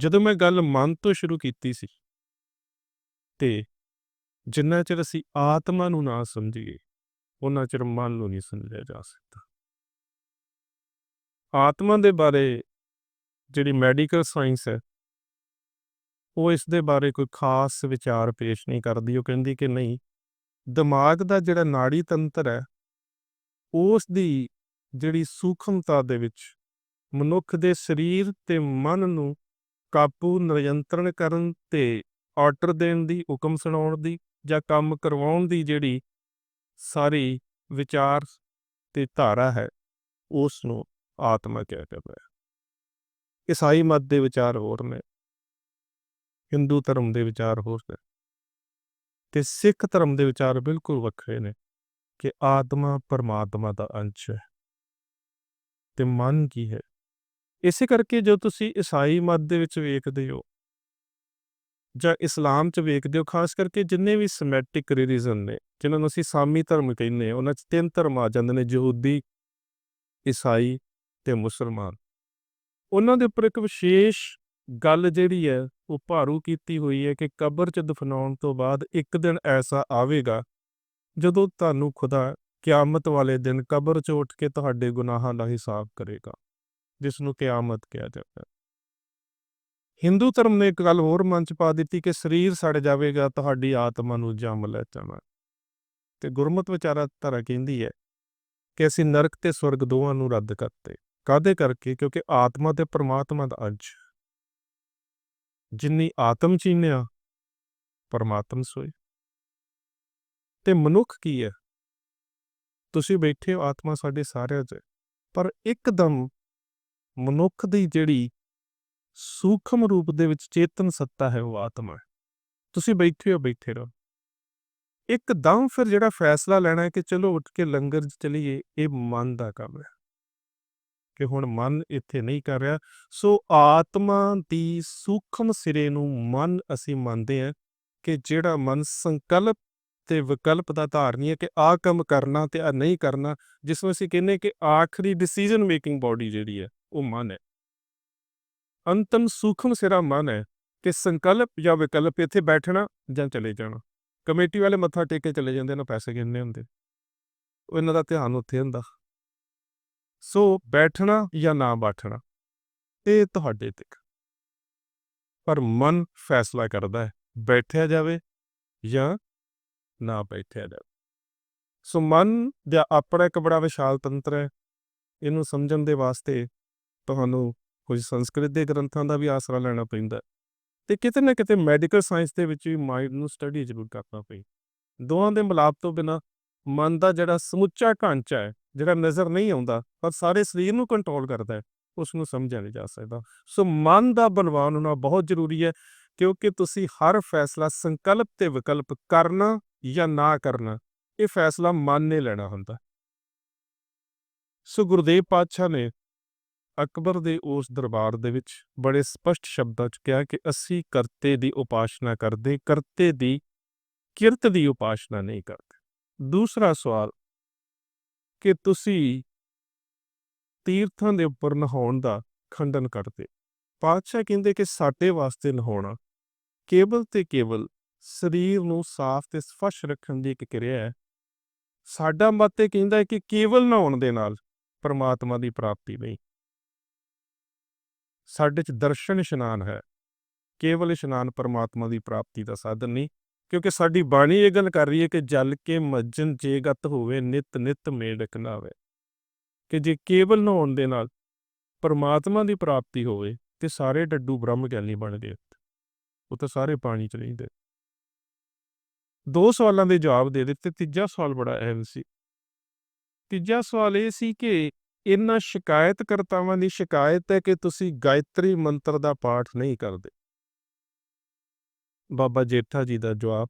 ਜਦੋਂ ਮੈਂ ਗੱਲ ਮਨ ਤੋਂ ਸ਼ੁਰੂ ਕੀਤੀ ਸੀ ਤੇ ਜਿੰਨਾ ਚਿਰ ਅਸੀਂ ਆਤਮਾ ਨੂੰ ਨਾ ਸਮਝੀਏ ਉਹਨਾਂ ਚਿਰ ਮਨ ਨੂੰ ਨਹੀਂ ਸਮਝਿਆ ਜਾ ਸਕਦਾ। ਆਤਮਾ ਦੇ ਬਾਰੇ ਜਿਹੜੀ ਮੈਡੀਕਲ ਸਾਇੰਸ ਹੈ, ਉਹ ਇਸ ਦੇ ਬਾਰੇ ਕੋਈ ਖਾਸ ਵਿਚਾਰ ਪੇਸ਼ ਨਹੀਂ ਕਰਦੀ। ਉਹ ਕਹਿੰਦੀ ਕਿ ਨਹੀਂ, ਦਿਮਾਗ ਦਾ ਜਿਹੜਾ ਨਾੜੀ ਤੰਤਰ ਹੈ, ਉਸ ਦੀ ਜਿਹੜੀ ਸੂਖਮਤਾ ਦੇ ਵਿੱਚ ਮਨੁੱਖ ਦੇ ਸਰੀਰ ਤੇ ਮਨ ਨੂੰ ਕਾਬੂ ਨਿਯੰਤਰਣ ਕਰਨ ਤੇ ਆਰਡਰ ਦੇਣ ਦੀ ਹੁਕਮ ਸੁਣਾਉਣ ਦੀ ਜਾਂ ਕੰਮ ਕਰਵਾਉਣ ਦੀ ਜਿਹੜੀ ਸਾਰੀ ਵਿਚਾਰ ਤੇ ਧਾਰਾ ਹੈ ਉਸ ਨੂੰ ਆਤਮਾ ਕਿਹਾ ਜਾਂਦਾ ਹੈ ਈਸਾਈ ਮਤ ਦੇ ਵਿਚਾਰ ਹੋਰ ਨੇ, ਹਿੰਦੂ ਧਰਮ ਦੇ ਵਿਚਾਰ ਹੋਰ ਨੇ ਤੇ ਸਿੱਖ ਧਰਮ ਦੇ ਵਿਚਾਰ ਬਿਲਕੁਲ ਵੱਖਰੇ ਨੇ ਕਿ ਆਤਮਾ ਪਰਮਾਤਮਾ ਦਾ ਅੰਸ਼ ਹੈ ਤੇ ਮਨ ਕੀ ਹੈ? ਇਸੇ ਕਰਕੇ ਜੋ ਤੁਸੀਂ ਈਸਾਈ ਮਤ ਦੇ ਵਿੱਚ ਵੇਖਦੇ ਹੋ ਜਾਂ ਇਸਲਾਮ 'ਚ ਵੇਖਦੇ ਹੋ, ਖਾਸ ਕਰਕੇ ਜਿੰਨੇ ਵੀ ਸਮੈਟਿਕ ਰਿਲੀਜਨ ਨੇ, ਜਿਨ੍ਹਾਂ ਨੂੰ ਅਸੀਂ ਸਾਮੀ ਧਰਮ ਕਹਿੰਦੇ ਹਾਂ, ਉਹਨਾਂ 'ਚ ਤਿੰਨ ਧਰਮ ਆ ਜਾਂਦੇ ਨੇ, ਯਹੂਦੀ, ਈਸਾਈ ਤੇ ਮੁਸਲਮਾਨ। ਉਹਨਾਂ ਦੇ ਉੱਪਰ ਇੱਕ ਵਿਸ਼ੇਸ਼ ਗੱਲ ਜਿਹੜੀ ਹੈ, ਉਹ ਭਾਰੂ ਕੀਤੀ ਹੋਈ ਹੈ ਕਿ ਕਬਰ 'ਚ ਦਫਨਾਉਣ ਤੋਂ ਬਾਅਦ ਇੱਕ ਦਿਨ ਐਸਾ ਆਵੇਗਾ ਜਦੋਂ ਤੁਹਾਨੂੰ ਖੁਦਾ ਕਿਆਮਤ ਵਾਲੇ ਦਿਨ ਕਬਰ 'ਚ ਉੱਠ ਕੇ ਤੁਹਾਡੇ ਗੁਨਾਹਾਂ ਦਾ ਹਿਸਾਬ ਕਰੇਗਾ। ਜਿਸ ਨੂੰ ਕਿਆਮਤ ਕਿਹਾ ਜਾਂਦਾ ਹੈ। ਹਿੰਦੂ ਧਰਮ ਨੇ ਇੱਕ ਗੱਲ ਹੋਰ ਮਨ 'ਚ ਪਾ ਦਿੱਤੀ ਕਿ ਸਰੀਰ ਸੜ ਜਾਵੇਗਾ, ਤੁਹਾਡੀ ਆਤਮਾ ਨੂੰ ਜੰਮ ਲੈ ਜਾਣਾ। ਤੇ ਗੁਰਮਤ ਵਿਚਾਰਾ ਧਾਰਾ ਕਹਿੰਦੀ ਹੈ ਕਿ ਅਸੀਂ ਨਰਕ ਤੇ ਸਵਰਗ ਦੋਵਾਂ ਨੂੰ ਰੱਦ ਕਰਤੇ। ਕਾਦੇ ਕਰਕੇ? ਕਿਉਂਕਿ ਆਤਮਾ ਤੇ ਪਰਮਾਤਮਾ ਦਾ ਅੰਸ਼ ਜਿੰਨੀ ਆਤਮ ਚੀਨਿਆ, ਪਰਮਾਤਮ ਸੋਈ ਤੇ ਮਨੁੱਖ ਕੀ ਹੈ? ਤੁਸੀਂ ਬੈਠੇ ਹੋ, ਆਤਮਾ ਸਾਡੇ ਸਾਰਿਆਂ 'ਚ। ਪਰ ਇੱਕਦਮ ਮਨੁੱਖ ਦੀ ਜਿਹੜੀ ਸੂਖਮ ਰੂਪ ਦੇ ਵਿੱਚ ਚੇਤਨ ਸੱਤਾ ਹੈ, ਉਹ ਆਤਮਾ ਹੈ। ਤੁਸੀਂ ਬੈਠੇ ਹੋ, ਬੈਠੇ ਰਹੋ। ਇੱਕਦਮ ਫਿਰ ਜਿਹੜਾ ਫੈਸਲਾ ਲੈਣਾ ਹੈ ਕਿ ਚਲੋ ਉੱਠ ਕੇ ਲੰਗਰ 'ਚ ਚਲੀਏ, ਇਹ ਮਨ ਦਾ ਕੰਮ ਹੈ। ਕਿ ਹੁਣ ਮਨ ਇੱਥੇ ਨਹੀਂ ਕਰ ਰਿਹਾ, ਸੋ ਆਤਮਾ ਦੀ ਸੂਖਮ ਸਿਰੇ ਨੂੰ ਮਨ ਅਸੀਂ ਮੰਨਦੇ ਹਾਂ ਕਿ ਜਿਹੜਾ ਮਨ ਸੰਕਲਪ ਤੇ ਵਿਕਲਪ ਦਾ ਧਾਰਨੀ ਹੈ ਕਿ ਆਹ ਕੰਮ ਕਰਨਾ ਤੇ ਆ ਨਹੀਂ ਕਰਨਾ, ਜਿਸ ਨੂੰ ਅਸੀਂ ਕਹਿੰਦੇ ਕਿ ਆਖਰੀ ਡਿਸੀਜਨ ਮੇਕਿੰਗ ਬਾਡੀ ਜਿਹੜੀ ਹੈ ਉਹ ਮਨ ਹੈ। ਅੰਤਮ ਸੂਖਮ ਸਿਰਾ ਮਨ ਹੈ ਕਿ ਸੰਕਲਪ ਜਾਂ ਵਿਕਲਪ ਇੱਥੇ ਬੈਠਣਾ ਜਾਂ ਚਲੇ ਜਾਣਾ। ਕਮੇਟੀ ਵਾਲੇ ਮੱਥਾ ਟੇਕ ਕੇ ਚਲੇ ਜਾਂਦੇ ਨੇ ਪੈਸੇ ਗਿਣਨੇ ਹੁੰਦੇ? ਉਹ ਇਹਨਾਂ ਦਾ ਧਿਆਨ ਉੱਥੇ ਹੁੰਦਾ। ਸੋ ਬੈਠਣਾ ਜਾਂ ਨਾ ਬੈਠਣਾ, ਇਹ ਤੁਹਾਡੇ ਤੇ ਪਰ ਮਨ ਫੈਸਲਾ ਕਰਦਾ ਹੈ, ਬੈਠਿਆ ਜਾਵੇ ਜਾਂ ਨਾ ਬੈਠਿਆ ਜਾਵੇ। ਸੋ ਮਨ ਦਾ ਆਪਣਾ ਇੱਕ ਬੜਾ ਵਿਸ਼ਾਲ ਤੰਤਰ ਹੈ। ਇਹਨੂੰ ਸਮਝਣ ਦੇ ਵਾਸਤੇ ਤੁਹਾਨੂੰ ਕੁਝ ਸੰਸਕ੍ਰਿਤ ਦੇ ਗ੍ਰੰਥਾਂ ਦਾ ਵੀ ਆਸਰਾ ਲੈਣਾ ਪੈਂਦਾ ਹੈ। ਤੇ ਕਿਤੇ ਨਾ ਕਿਤੇ ਮੈਡੀਕਲ ਸਾਇੰਸ ਦੇ ਵਿੱਚ ਵੀ ਮਾਈਂਡ ਨੂੰ ਸਟੱਡੀ ਜ਼ਰੂਰ ਕਰਨਾ ਪਈ ਦੋਹਾਂ ਦੇ ਮਿਲਾਪ ਤੋਂ ਬਿਨਾ ਮਨ ਦਾ ਜਿਹੜਾ ਸਮੁੱਚਾ ਢਾਂਚਾ ਹੈ, ਜਿਹੜਾ ਨਜ਼ਰ ਨਹੀਂ ਆਉਂਦਾ, ਪਰ ਸਾਰੇ ਸਰੀਰ ਨੂੰ ਕੰਟਰੋਲ ਕਰਦਾ ਹੈ ਉਸ ਨੂੰ ਸਮਝਿਆ ਨਹੀਂ ਜਾ ਸਕਦਾ। ਸੋ ਮਨ ਦਾ ਬਲਵਾਨ ਹੋਣਾ ਬਹੁਤ ਜ਼ਰੂਰੀ ਹੈ, ਕਿਉਂਕਿ ਤੁਸੀਂ ਹਰ ਫੈਸਲਾ ਸੰਕਲਪ ਤੇ ਵਿਕਲਪ ਕਰਨਾ ਜਾਂ ਨਾ ਕਰਨਾ, ਇਹ ਫੈਸਲਾ ਮਨ ਨੇ ਲੈਣਾ ਹੁੰਦਾ ਸੋ ਗੁਰਦੇਵ ਪਾਤਸ਼ਾਹ ਨੇ ਅਕਬਰ ਦੇ ਉਸ ਦਰਬਾਰ ਦੇ ਵਿੱਚ ਬੜੇ ਸਪਸ਼ਟ ਸ਼ਬਦਾਂ 'ਚ ਕਿਹਾ ਕਿ ਅਸੀਂ ਕਰਤੇ ਦੀ ਉਪਾਸ਼ਨਾ ਕਰਦੇ, ਕਰਤੇ ਦੀ ਕਿਰਤ ਦੀ ਉਪਾਸ਼ਨਾ ਨਹੀਂ ਕਰਦੇ। ਦੂਸਰਾ ਸਵਾਲ, ਕਿ ਤੁਸੀਂ ਤੀਰਥਾਂ ਦੇ ਉੱਪਰ ਨਹਾਉਣ ਦਾ ਖੰਡਨ ਕਰਦੇ। ਪਾਤਸ਼ਾਹ ਕਹਿੰਦੇ ਕਿ ਸਾਡੇ ਵਾਸਤੇ ਨਹਾਉਣਾ ਕੇਵਲ ਤੇ ਕੇਵਲ ਸਰੀਰ ਨੂੰ ਸਾਫ਼ ਤੇ ਸਵੱਛ ਰੱਖਣ ਦੀ ਇੱਕ ਕਿਰਿਆ ਹੈ। ਸਾਡਾ ਮਤ ਇਹ ਕਹਿੰਦਾ ਹੈ ਕਿ ਕੇਵਲ ਨਹਾਉਣ ਦੇ ਨਾਲ ਪਰਮਾਤਮਾ ਦੀ ਪ੍ਰਾਪਤੀ ਨਹੀਂ। ਸਾਡੇ 'ਚ ਦਰਸ਼ਨ ਇਸ਼ਨਾਨ ਹੈ। ਕੇਵਲ ਇਸ਼ਨਾਨ ਪਰਮਾਤਮਾ ਦੀ ਪ੍ਰਾਪਤੀ ਦਾ ਸਾਧਨ ਨਹੀਂ, ਕਿਉਂਕਿ ਸਾਡੀ ਬਾਣੀ ਇਹ ਗੱਲ ਕਰ ਰਹੀ ਹੈ ਕਿ ਜਲ ਕੇ ਮੱਜਨ ਜੇਗਤ ਹੋਵੇ, ਨਿਤ ਨਿਤ ਮੇੜਕ ਨਾਵੇ ਕਿ ਜੇ ਕੇਵਲ ਨਹਾਉਣ ਦੇ ਨਾਲ ਪਰਮਾਤਮਾ ਦੀ ਪ੍ਰਾਪਤੀ ਹੋਵੇ, ਤੇ ਸਾਰੇ ਡੱਡੂ ਬ੍ਰਹਮ ਗਿਆਨੀ ਬਣਦੇ ਉਹ ਤਾਂ ਸਾਰੇ ਪਾਣੀ ਚ ਰਹਿੰਦੇ ਦੋ ਸਵਾਲਾਂ ਦੇ ਜਵਾਬ ਦੇ ਦਿੱਤੇ, ਤੀਜਾ ਸਵਾਲ ਬੜਾ ਅਹਿਮ ਸੀ। ਤੀਜਾ ਸਵਾਲ ਇਹ ਸੀ ਕਿ ਇਹਨਾਂ ਸ਼ਿਕਾਇਤਕਰਤਾਵਾਂ ਦੀ ਸ਼ਿਕਾਇਤ ਹੈ ਕਿ ਤੁਸੀਂ ਗਾਇਤਰੀ ਮੰਤਰ ਦਾ ਪਾਠ ਨਹੀਂ ਕਰਦੇ। ਬਾਬਾ ਜੇਠਾ ਜੀ ਦਾ ਜਵਾਬ,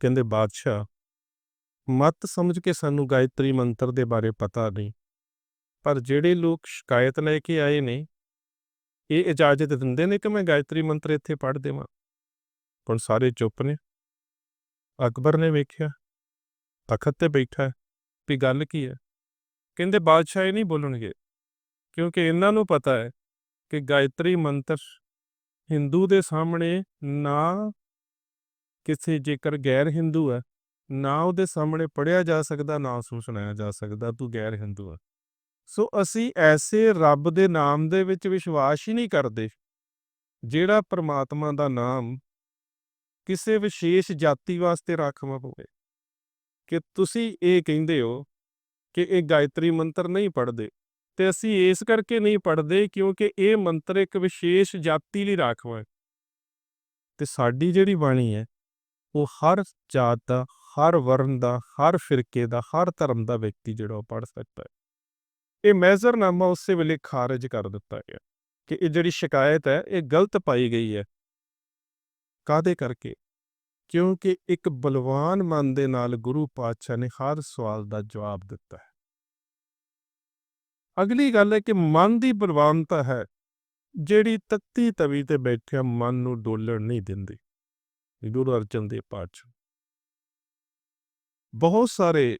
ਕਹਿੰਦੇ, ਬਾਦਸ਼ਾਹ, ਮਤ ਸਮਝ ਕੇ ਸਾਨੂੰ ਗਾਇਤਰੀ ਮੰਤਰ ਦੇ ਬਾਰੇ ਪਤਾ ਨਹੀਂ, ਪਰ ਜਿਹੜੇ ਲੋਕ ਸ਼ਿਕਾਇਤ ਲੈ ਕੇ ਆਏ ਨੇ, ਇਹ ਇਜਾਜ਼ਤ ਦਿੰਦੇ ਨੇ ਕਿ ਮੈਂ ਗਾਇਤਰੀ ਮੰਤਰ ਇੱਥੇ ਪੜ੍ਹ ਦੇਵਾਂ? ਹੁਣ ਸਾਰੇ ਚੁੱਪ ਨੇ। ਅਕਬਰ ਨੇ ਵੇਖਿਆ, ਤਖਤ ਤੇ ਬੈਠਾ ਵੀ ਗੱਲ ਕੀ ਹੈ? ਕਹਿੰਦੇ ਬਾਦਸ਼ਾਹ ਇਹ ਨਹੀਂ ਬੋਲਣਗੇ। ਕਿਉਂਕਿ ਇਹਨਾਂ ਨੂੰ ਪਤਾ ਹੈ ਕਿ ਗਾਇਤਰੀ ਮੰਤਰ ਹਿੰਦੂ ਦੇ ਸਾਹਮਣੇ ਨਾ ਕਿਸੇ ਜੇਕਰ ਗੈਰ ਹਿੰਦੂ ਹੈ, ਨਾ ਉਹਦੇ ਸਾਹਮਣੇ ਪੜਿਆ ਜਾ ਸਕਦਾ, ਨਾ ਉਸ ਸੁਣਾਇਆ ਜਾ ਸਕਦਾ, ਤੂੰ ਗੈਰ ਹਿੰਦੂ ਹੈ। ਸੋ ਅਸੀਂ ਐਸੇ ਰੱਬ ਦੇ ਨਾਮ ਦੇ ਵਿੱਚ ਵਿਸ਼ਵਾਸ ਹੀ ਨਹੀਂ ਕਰਦੇ, ਜਿਹੜਾ ਪ੍ਰਮਾਤਮਾ ਦਾ ਨਾਮ ਕਿਸੇ ਵਿਸ਼ੇਸ਼ ਜਾਤੀ ਵਾਸਤੇ ਰਾਖਵਾਂ ਹੋਵੇ ਕਿ ਤੁਸੀਂ ਇਹ ਕਹਿੰਦੇ ਹੋ ਕਿ ਇਹ ਗਾਇਤਰੀ ਮੰਤਰ ਨਹੀਂ ਪੜ੍ਹਦੇ। ਤੇ ਅਸੀਂ ਇਸ ਕਰਕੇ ਨਹੀਂ ਪੜ੍ਹਦੇ ਕਿਉਂਕਿ ਇਹ ਮੰਤਰ ਇੱਕ ਵਿਸ਼ੇਸ਼ ਜਾਤੀ ਲਈ ਰਾਖਵਾਂ ਹੈ। ਤੇ ਸਾਡੀ ਜਿਹੜੀ ਬਾਣੀ ਹੈ, ਉਹ ਹਰ ਜਾਤ ਦਾ, ਹਰ ਵਰਨ ਦਾ, ਹਰ ਫਿਰਕੇ ਦਾ, ਹਰ ਧਰਮ ਦਾ ਵਿਅਕਤੀ ਜਿਹੜਾ ਉਹ ਪੜ੍ਹ ਸਕਦਾ ਹੈ। ਇਹ ਮੈਜ਼ਰਨਾਮਾ ਉਸੇ ਵੇਲੇ ਖਾਰਜ ਕਰ ਦਿੱਤਾ ਗਿਆ ਕਿ ਇਹ ਜਿਹੜੀ ਸ਼ਿਕਾਇਤ ਹੈ, ਇਹ ਗਲਤ ਪਾਈ ਗਈ ਹੈ। ਕਾਦੇ ਕਰਕੇ? ਕਿਉਂਕਿ ਇੱਕ ਬਲਵਾਨ ਮਨ ਦੇ ਨਾਲ ਗੁਰੂ ਪਾਤਸ਼ਾਹ ਨੇ ਹਰ ਸਵਾਲ ਦਾ ਜਵਾਬ ਦਿੱਤਾ ਹੈ। ਅਗਲੀ ਗੱਲ ਹੈ ਕਿ ਮਨ ਦੀ ਬਲਵਾਨਤਾ ਹੈ, ਜਿਹੜੀ ਤੱਤੀ ਤਵੀ ਤੇ ਬੈਠਿਆ ਮਨ ਨੂੰ ਡੋਲਣ ਨਹੀਂ ਦਿੰਦੀ, ਗੁਰੂ ਅਰਜਨ ਦੇਵ ਪਾਤਸ਼ਾਹ। ਬਹੁਤ ਸਾਰੇ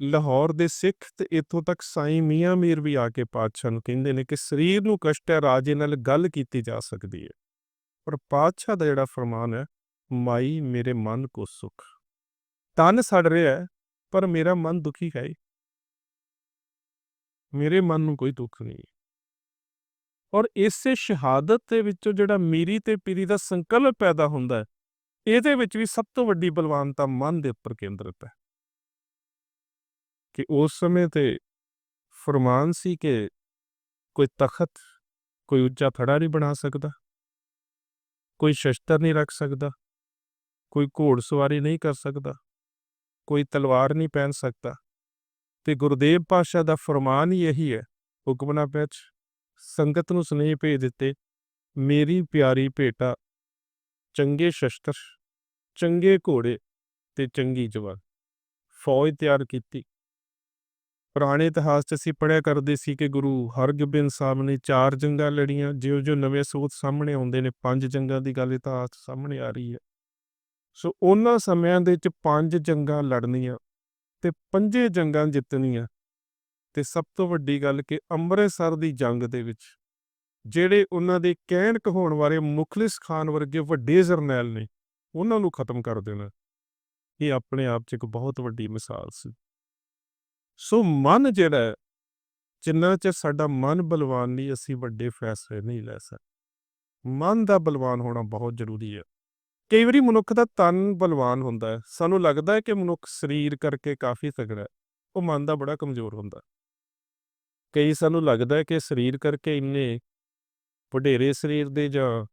ਲਾਹੌਰ ਦੇ ਸਿੱਖ ਤੇ ਇੱਥੋਂ ਤੱਕ ਸਾਈਂ ਮੀਆਂ ਮੀਰ ਵੀ ਆ ਕੇ ਪਾਤਸ਼ਾਹ ਨੂੰ ਕਹਿੰਦੇ ਨੇ ਕਿ ਸਰੀਰ ਨੂੰ ਕਸ਼ਟ ਹੈ, ਰਾਜੇ ਨਾਲ ਗੱਲ ਕੀਤੀ ਜਾ ਸਕਦੀ ਹੈ। ਪਰ ਪਾਤਸ਼ਾਹ ਦਾ ਜਿਹੜਾ ਫਰਮਾਨ ਹੈ ਮਾਈ ਮੇਰੇ ਮਨ ਕੋ ਸੁਖ। ਤਨ ਸੜ ਰਿਹਾ ਹੈ, ਪਰ ਮੇਰਾ ਮਨ ਦੁਖੀ ਹੈ ਮੇਰੇ ਮਨ ਨੂੰ ਕੋਈ ਦੁੱਖ ਨਹੀਂ ਔਰ ਇਸੇ ਸ਼ਹਾਦਤ ਦੇ ਵਿੱਚੋਂ ਜਿਹੜਾ ਮੀਰੀ ਤੇ ਪੀਰੀ ਦਾ ਸੰਕਲਪ ਪੈਦਾ ਹੁੰਦਾ ਹੈ, ਇਹਦੇ ਵਿੱਚ ਵੀ ਸਭ ਤੋਂ ਵੱਡੀ ਬਲਵਾਨਤਾ ਮਨ ਦੇ ਉੱਪਰ ਕੇਂਦਰਿਤ ਹੈ। ਕਿ ਉਸ ਸਮੇਂ ਤੇ ਫਰਮਾਨ ਸੀ ਕਿ ਕੋਈ ਤਖਤ, ਕੋਈ ਉੱਚਾ ਥੜਾ ਨਹੀਂ ਬਣਾ ਸਕਦਾ, ਕੋਈ ਸ਼ਸਤਰ ਨਹੀਂ ਰੱਖ ਸਕਦਾ। ਕੋਈ ਘੋੜਸਵਾਰੀ ਨਹੀਂ ਕਰ ਸਕਦਾ, ਕੋਈ ਤਲਵਾਰ ਨਹੀਂ ਪਹਿਨ ਸਕਦਾ। ਤੇ ਗੁਰਦੇਵ ਪਾਸ਼ਾ ਦਾ ਫਰਮਾਨ ਹੀ ਇਹੀ ਹੈ ਹੁਕਮਨਾਮੇ ਵਿੱਚ ਸੰਗਤ ਨੂੰ ਸੁਨੇਹੇ ਭੇਜ ਦਿੱਤੇ, ਮੇਰੀ ਪਿਆਰੀ ਭੇਟਾ ਚੰਗੇ ਸ਼ਸਤਰ, ਚੰਗੇ ਘੋੜੇ ਤੇ ਚੰਗੀ ਜਵਾਨ, ਫੌਜ ਤਿਆਰ ਕੀਤੀ। ਪੁਰਾਣੇ ਇਤਿਹਾਸ 'ਚ ਅਸੀਂ ਪੜ੍ਹਿਆ ਕਰਦੇ ਸੀ ਕਿ ਗੁਰੂ ਹਰਗੋਬਿੰਦ ਸਾਹਿਬ ਨੇ ਚਾਰ ਜੰਗਾਂ ਲੜੀਆਂ ਜਿਉਂ ਜਿਉਂ ਨਵੇਂ ਸੂਤ ਸਾਹਮਣੇ ਆਉਂਦੇ ਨੇ, ਪੰਜ ਜੰਗਾਂ ਦੀ ਗੱਲ ਇਤਿਹਾਸ 'ਚ ਸਾਹਮਣੇ ਆ ਰਹੀ ਹੈ। ਸੋ ਉਹਨਾਂ ਸਮਿਆਂ ਦੇ ਵਿੱਚ ਪੰਜ ਜੰਗਾਂ ਲੜਨੀਆਂ ਤੇ ਪੰਜੇ ਜੰਗਾਂ ਜਿੱਤਣੀਆਂ। ਤੇ ਸਭ ਤੋਂ ਵੱਡੀ ਗੱਲ ਕਿ ਅੰਮ੍ਰਿਤਸਰ ਦੀ ਜੰਗ ਦੇ ਵਿੱਚ ਜਿਹੜੇ ਉਹਨਾਂ ਦੇ ਕਹਿਣ ਕਹਾਉਣ ਵਾਲੇ ਮੁਖਲਿਸ ਖਾਨ ਵਰਗੇ ਵੱਡੇ ਜਰਨੈਲ ਨੇ ਉਹਨਾਂ ਨੂੰ ਖਤਮ ਕਰ ਦੇਣਾ। ਇਹ ਆਪਣੇ ਆਪ 'ਚ ਇੱਕ ਬਹੁਤ ਵੱਡੀ ਮਿਸਾਲ ਸੀ। ਸੋ ਮਨ ਜਿਹੜਾ ਹੈ, ਜਿੰਨਾ 'ਚ ਸਾਡਾ ਮਨ ਬਲਵਾਨ ਨਹੀਂ ਅਸੀਂ ਵੱਡੇ ਫੈਸਲੇ ਨਹੀਂ ਲੈ ਸਕਦੇ। ਮਨ ਦਾ ਬਲਵਾਨ ਹੋਣਾ ਬਹੁਤ ਜ਼ਰੂਰੀ ਹੈ। ਕਈ ਵਾਰੀ ਮਨੁੱਖ ਦਾ ਤਨ ਬਲਵਾਨ ਹੁੰਦਾ ਹੈ। ਸਾਨੂੰ ਲੱਗਦਾ ਹੈ ਕਿ ਮਨੁੱਖ ਸਰੀਰ ਕਰਕੇ ਕਾਫੀ ਤਗੜਾ ਹੈ। ਉਹ ਮਨ ਦਾ ਬੜਾ ਕਮਜ਼ੋਰ ਹੁੰਦਾ ਕਈ ਸਾਨੂੰ ਲੱਗਦਾ ਹੈ ਕਿ ਸਰੀਰ ਕਰਕੇ ਇੰਨੇ ਵਡੇਰੇ ਸਰੀਰ ਦੇ ਜਾਂ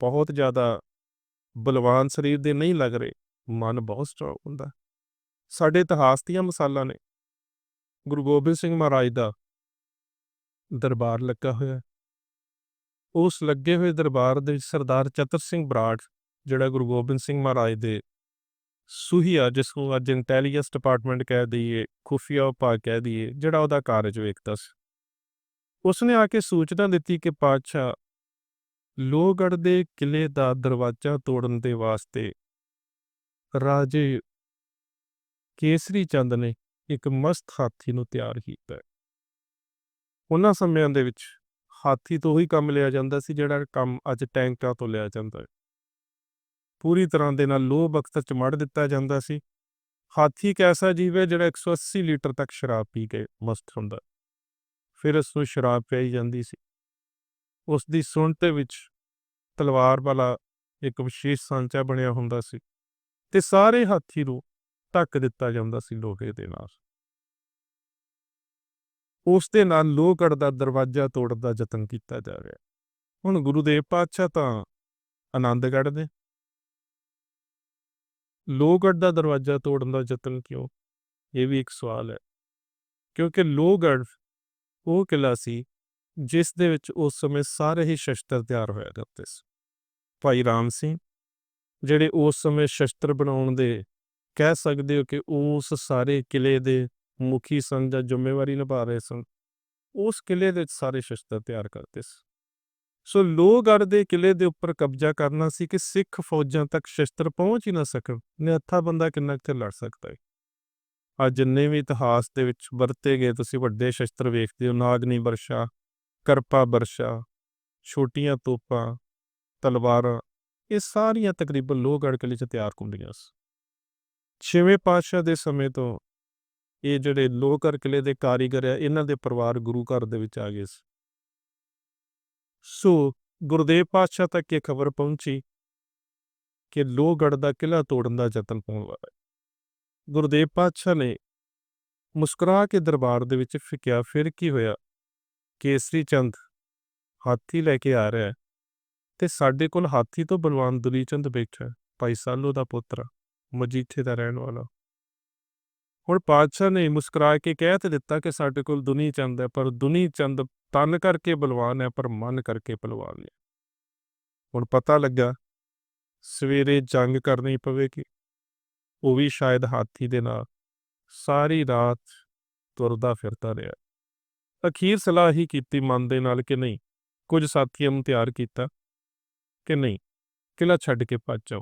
ਬਹੁਤ ਜ਼ਿਆਦਾ ਬਲਵਾਨ ਸਰੀਰ ਦੇ ਨਹੀਂ ਲੱਗ ਰਹੇ। ਮਨ ਬਹੁਤ ਸਟਰੋਂਗ ਹੁੰਦਾ ਸਾਡੇ ਇਤਿਹਾਸ ਦੀਆਂ ਮਿਸਾਲਾਂ ਨੇ। ਗੁਰੂ ਗੋਬਿੰਦ ਸਿੰਘ ਮਹਾਰਾਜ ਦਾ ਦਰਬਾਰ ਲੱਗਾ ਹੋਇਆ ਉਸ ਲੱਗੇ ਹੋਏ ਦਰਬਾਰ ਦੇ ਵਿੱਚ ਸਰਦਾਰ ਚਤਰ ਸਿੰਘ ਬਰਾੜ ਜਿਹੜਾ ਗੁਰੂ ਗੋਬਿੰਦ ਸਿੰਘ ਮਹਾਰਾਜ ਦੇ ਸੂਹੀਆ ਜਿਸ ਨੂੰ ਅੱਜ ਇੰਟੈਲੀਜੈਂਸ ਡਿਪਾਰਟਮੈਂਟ ਕਹਿ ਦਈਏ, ਖੁਫੀਆ ਵਿਭਾਗ ਕਹਿ ਦਈਏ, ਜਿਹੜਾ ਉਹਦਾ ਕਾਰਜ ਵੇਖਦਾ ਸੀ। ਉਸਨੇ ਆ ਕੇ ਸੂਚਨਾ ਦਿੱਤੀ ਕਿ ਪਾਤਸ਼ਾਹ ਲੋਹਗੜ੍ਹ ਦੇ ਕਿਲੇ ਦਾ ਦਰਵਾਜ਼ਾ ਤੋੜਨ ਦੇ ਵਾਸਤੇ ਰਾਜੇ ਕੇਸਰੀ ਚੰਦ ਨੇ ਇੱਕ ਮਸਤ ਹਾਥੀ ਨੂੰ ਤਿਆਰ ਕੀਤਾ। ਉਹਨਾਂ ਸਮਿਆਂ ਦੇ ਵਿੱਚ ਹਾਥੀ ਤੋਂ ਹੀ ਕੰਮ ਲਿਆ ਜਾਂਦਾ ਸੀ, ਜਿਹੜਾ ਕੰਮ ਅੱਜ ਟੈਂਕਾਂ ਤੋਂ ਲਿਆ ਜਾਂਦਾ ਹੈ। ਪੂਰੀ ਤਰ੍ਹਾਂ ਦੇ ਨਾਲ ਲੋਹ ਬਖਤਰ ਚ ਮੜ ਦਿੱਤਾ ਜਾਂਦਾ ਸੀ। ਹਾਥੀ ਇੱਕ ਐਸਾ ਜੀਵ ਹੈ ਜਿਹੜਾ 180 ਲੀਟਰ ਤੱਕ ਸ਼ਰਾਬ ਪੀ ਕੇ ਮਸਤ ਹੁੰਦਾ ਫਿਰ ਉਸ ਨੂੰ ਸ਼ਰਾਬ ਪਿਆਈ ਜਾਂਦੀ ਸੀ। ਉਸ ਦੀ ਸੁੰਡ ਦੇ ਵਿੱਚ ਤਲਵਾਰ ਵਾਲਾ ਇੱਕ ਵਿਸ਼ੇਸ਼ ਸਾਂਚਾ ਬਣਿਆ ਹੁੰਦਾ ਸੀ ਤੇ ਸਾਰੇ ਹਾਥੀ ਨੂੰ ਢੱਕ ਦਿੱਤਾ ਜਾਂਦਾ ਸੀ ਲੋਹੇ ਦੇ ਨਾਲ। ਉਸ ਦੇ ਨਾਲ ਲੋਹਗੜ੍ਹ ਦਾ ਦਰਵਾਜ਼ਾ ਤੋੜਨ ਦਾ ਯਤਨ ਕੀਤਾ ਜਾ ਰਿਹਾ ਹੁਣ ਗੁਰੂ ਦੇਵ ਪਾਤਸ਼ਾਹ ਤਾਂ ਆਨੰਦਗੜ੍ਹ ਦੇ ਲੋਹਗੜ੍ਹ ਦਾ ਦਰਵਾਜ਼ਾ ਤੋੜਨ ਦਾ ਯਤਨ ਕਿਉਂ ਇਹ ਵੀ ਇੱਕ ਸਵਾਲ ਹੈ ਕਿਉਂਕਿ ਲੋਹਗੜ੍ਹ ਉਹ ਕਿਲਾ ਸੀ ਜਿਸ ਦੇ ਵਿੱਚ ਉਸ ਸਮੇਂ ਸਾਰੇ ਹੀ ਸ਼ਸਤਰ ਤਿਆਰ ਹੋਇਆ ਕਰਦੇ ਸੀ ਭਾਈ ਰਾਮ ਸਿੰਘ ਜਿਹੜੇ ਉਸ ਸਮੇਂ ਸ਼ਸਤਰ ਬਣਾਉਣ ਦੇ ਕਹਿ ਸਕਦੇ ਹੋ ਕਿ ਉਸ ਸਾਰੇ ਕਿਲੇ ਦੇ ਮੁਖੀ ਸਨ ਜਾਂ ਜ਼ਿੰਮੇਵਾਰੀ ਨਿਭਾ ਰਹੇ ਸਨ ਉਸ ਕਿਲੇ ਦੇ ਵਿੱਚ ਸਾਰੇ ਸ਼ਸਤਰ ਤਿਆਰ ਕਰਦੇ ਸੀ ਸੋ ਲੋਹਗੜ੍ਹ ਦੇ ਕਿਲੇ ਦੇ ਉੱਪਰ ਕਬਜ਼ਾ ਕਰਨਾ ਸੀ ਕਿ ਸਿੱਖ ਫੌਜਾਂ ਤੱਕ ਸ਼ਸਤਰ ਪਹੁੰਚ ਹੀ ਨਾ ਸਕਣ ਨਿਹੱਥਾ ਬੰਦਾ ਕਿੰਨਾ ਕੁ ਲੜ ਸਕਦਾ ਹੈ ਅੱਜ ਜਿੰਨੇ ਵੀ ਇਤਿਹਾਸ ਦੇ ਵਿੱਚ ਵਰਤੇ ਗਏ ਤੁਸੀਂ ਵੱਡੇ ਸ਼ਸਤਰ ਵੇਖਦੇ ਹੋ ਨਾਗਨੀ ਵਰਸ਼ਾ, ਕਰਪਾ ਵਰਸ਼ਾ, ਛੋਟੀਆਂ ਤੋਪਾਂ, ਤਲਵਾਰਾਂ, ਇਹ ਸਾਰੀਆਂ ਤਕਰੀਬਨ ਲੋਹਗੜ੍ਹ ਕਿਲੇ 'ਚ ਤਿਆਰ ਹੁੰਦੀਆਂ ਸੀ। ਛੇਵੇਂ ਪਾਤਸ਼ਾਹ ਦੇ ਸਮੇਂ ਤੋਂ ਇਹ ਜਿਹੜੇ ਲੋਹਗੜ੍ਹ ਕਿਲੇ ਦੇ ਕਾਰੀਗਰ ਆ, ਇਹਨਾਂ ਦੇ ਪਰਿਵਾਰ ਗੁਰੂ ਘਰ ਦੇ ਵਿੱਚ ਆ ਗਏ ਸੀ। ਸੋ ਗੁਰਦੇਵ ਪਾਤਸ਼ਾਹ ਤੱਕ ਇਹ ਖਬਰ ਪਹੁੰਚੀ ਕਿ ਲੋਹਗੜ੍ਹ ਦਾ ਕਿਲਾ ਤੋੜਨ ਦਾ ਯਤਨ ਹੋਣ ਵਾਲਾ ਹੈ। ਗੁਰਦੇਵ ਪਾਤਸ਼ਾਹ ਨੇ ਮੁਸਕਰਾ ਕੇ ਦਰਬਾਰ ਦੇ ਵਿੱਚ ਫਿਕਿਆ। ਫਿਰ ਕੀ ਹੋਇਆ? ਕੇਸਰੀ ਚੰਦ ਹਾਥੀ ਲੈ ਕੇ ਆ ਰਿਹਾ ਹੈ ਤੇ ਸਾਡੇ ਕੋਲ ਹਾਥੀ ਤੋਂ ਬਲਵਾਨ ਦੁਲੀ ਚੰਦ ਬੈਠਾ ਹੈ, ਭਾਈ ਸਾਲੋ ਦਾ ਪੁੱਤਰ, ਮਜੀਠੇ ਦਾ ਰਹਿਣ ਵਾਲਾ। ਹੁਣ ਪਾਤਸ਼ਾਹ ਨੇ ਮੁਸਕਰਾ ਕੇ ਕਹਿ ਤੇ ਦਿੱਤਾ ਕਿ ਸਾਡੇ ਕੋਲ ਦੁਨੀ ਚੰਦ ਹੈ, ਪਰ ਦੁਨੀ ਚੰਦ ਤਨ ਕਰਕੇ ਬਲਵਾਨ ਹੈ, ਪਰ ਮਨ ਕਰਕੇ ਬਲਵਾਨ ਹੈ। ਹੁਣ ਪਤਾ ਲੱਗਾ ਸਵੇਰੇ ਜੰਗ ਕਰਨੀ ਪਵੇਗੀ। ਉਹ ਵੀ ਸ਼ਾਇਦ ਹਾਥੀ ਦੇ ਨਾਲ। ਸਾਰੀ ਰਾਤ ਤੁਰਦਾ ਫਿਰਦਾ ਰਿਹਾ। ਅਖੀਰ ਸਲਾਹ ਹੀ ਕੀਤੀ ਮਨ ਦੇ ਨਾਲ ਕਿ ਨਹੀਂ, ਕੁਝ ਸਾਥੀਆਂ ਨੂੰ ਤਿਆਰ ਕੀਤਾ ਕਿ ਨਹੀਂ ਕਿਲਾ ਛੱਡ ਕੇ ਭੱਜ ਜਾਓ।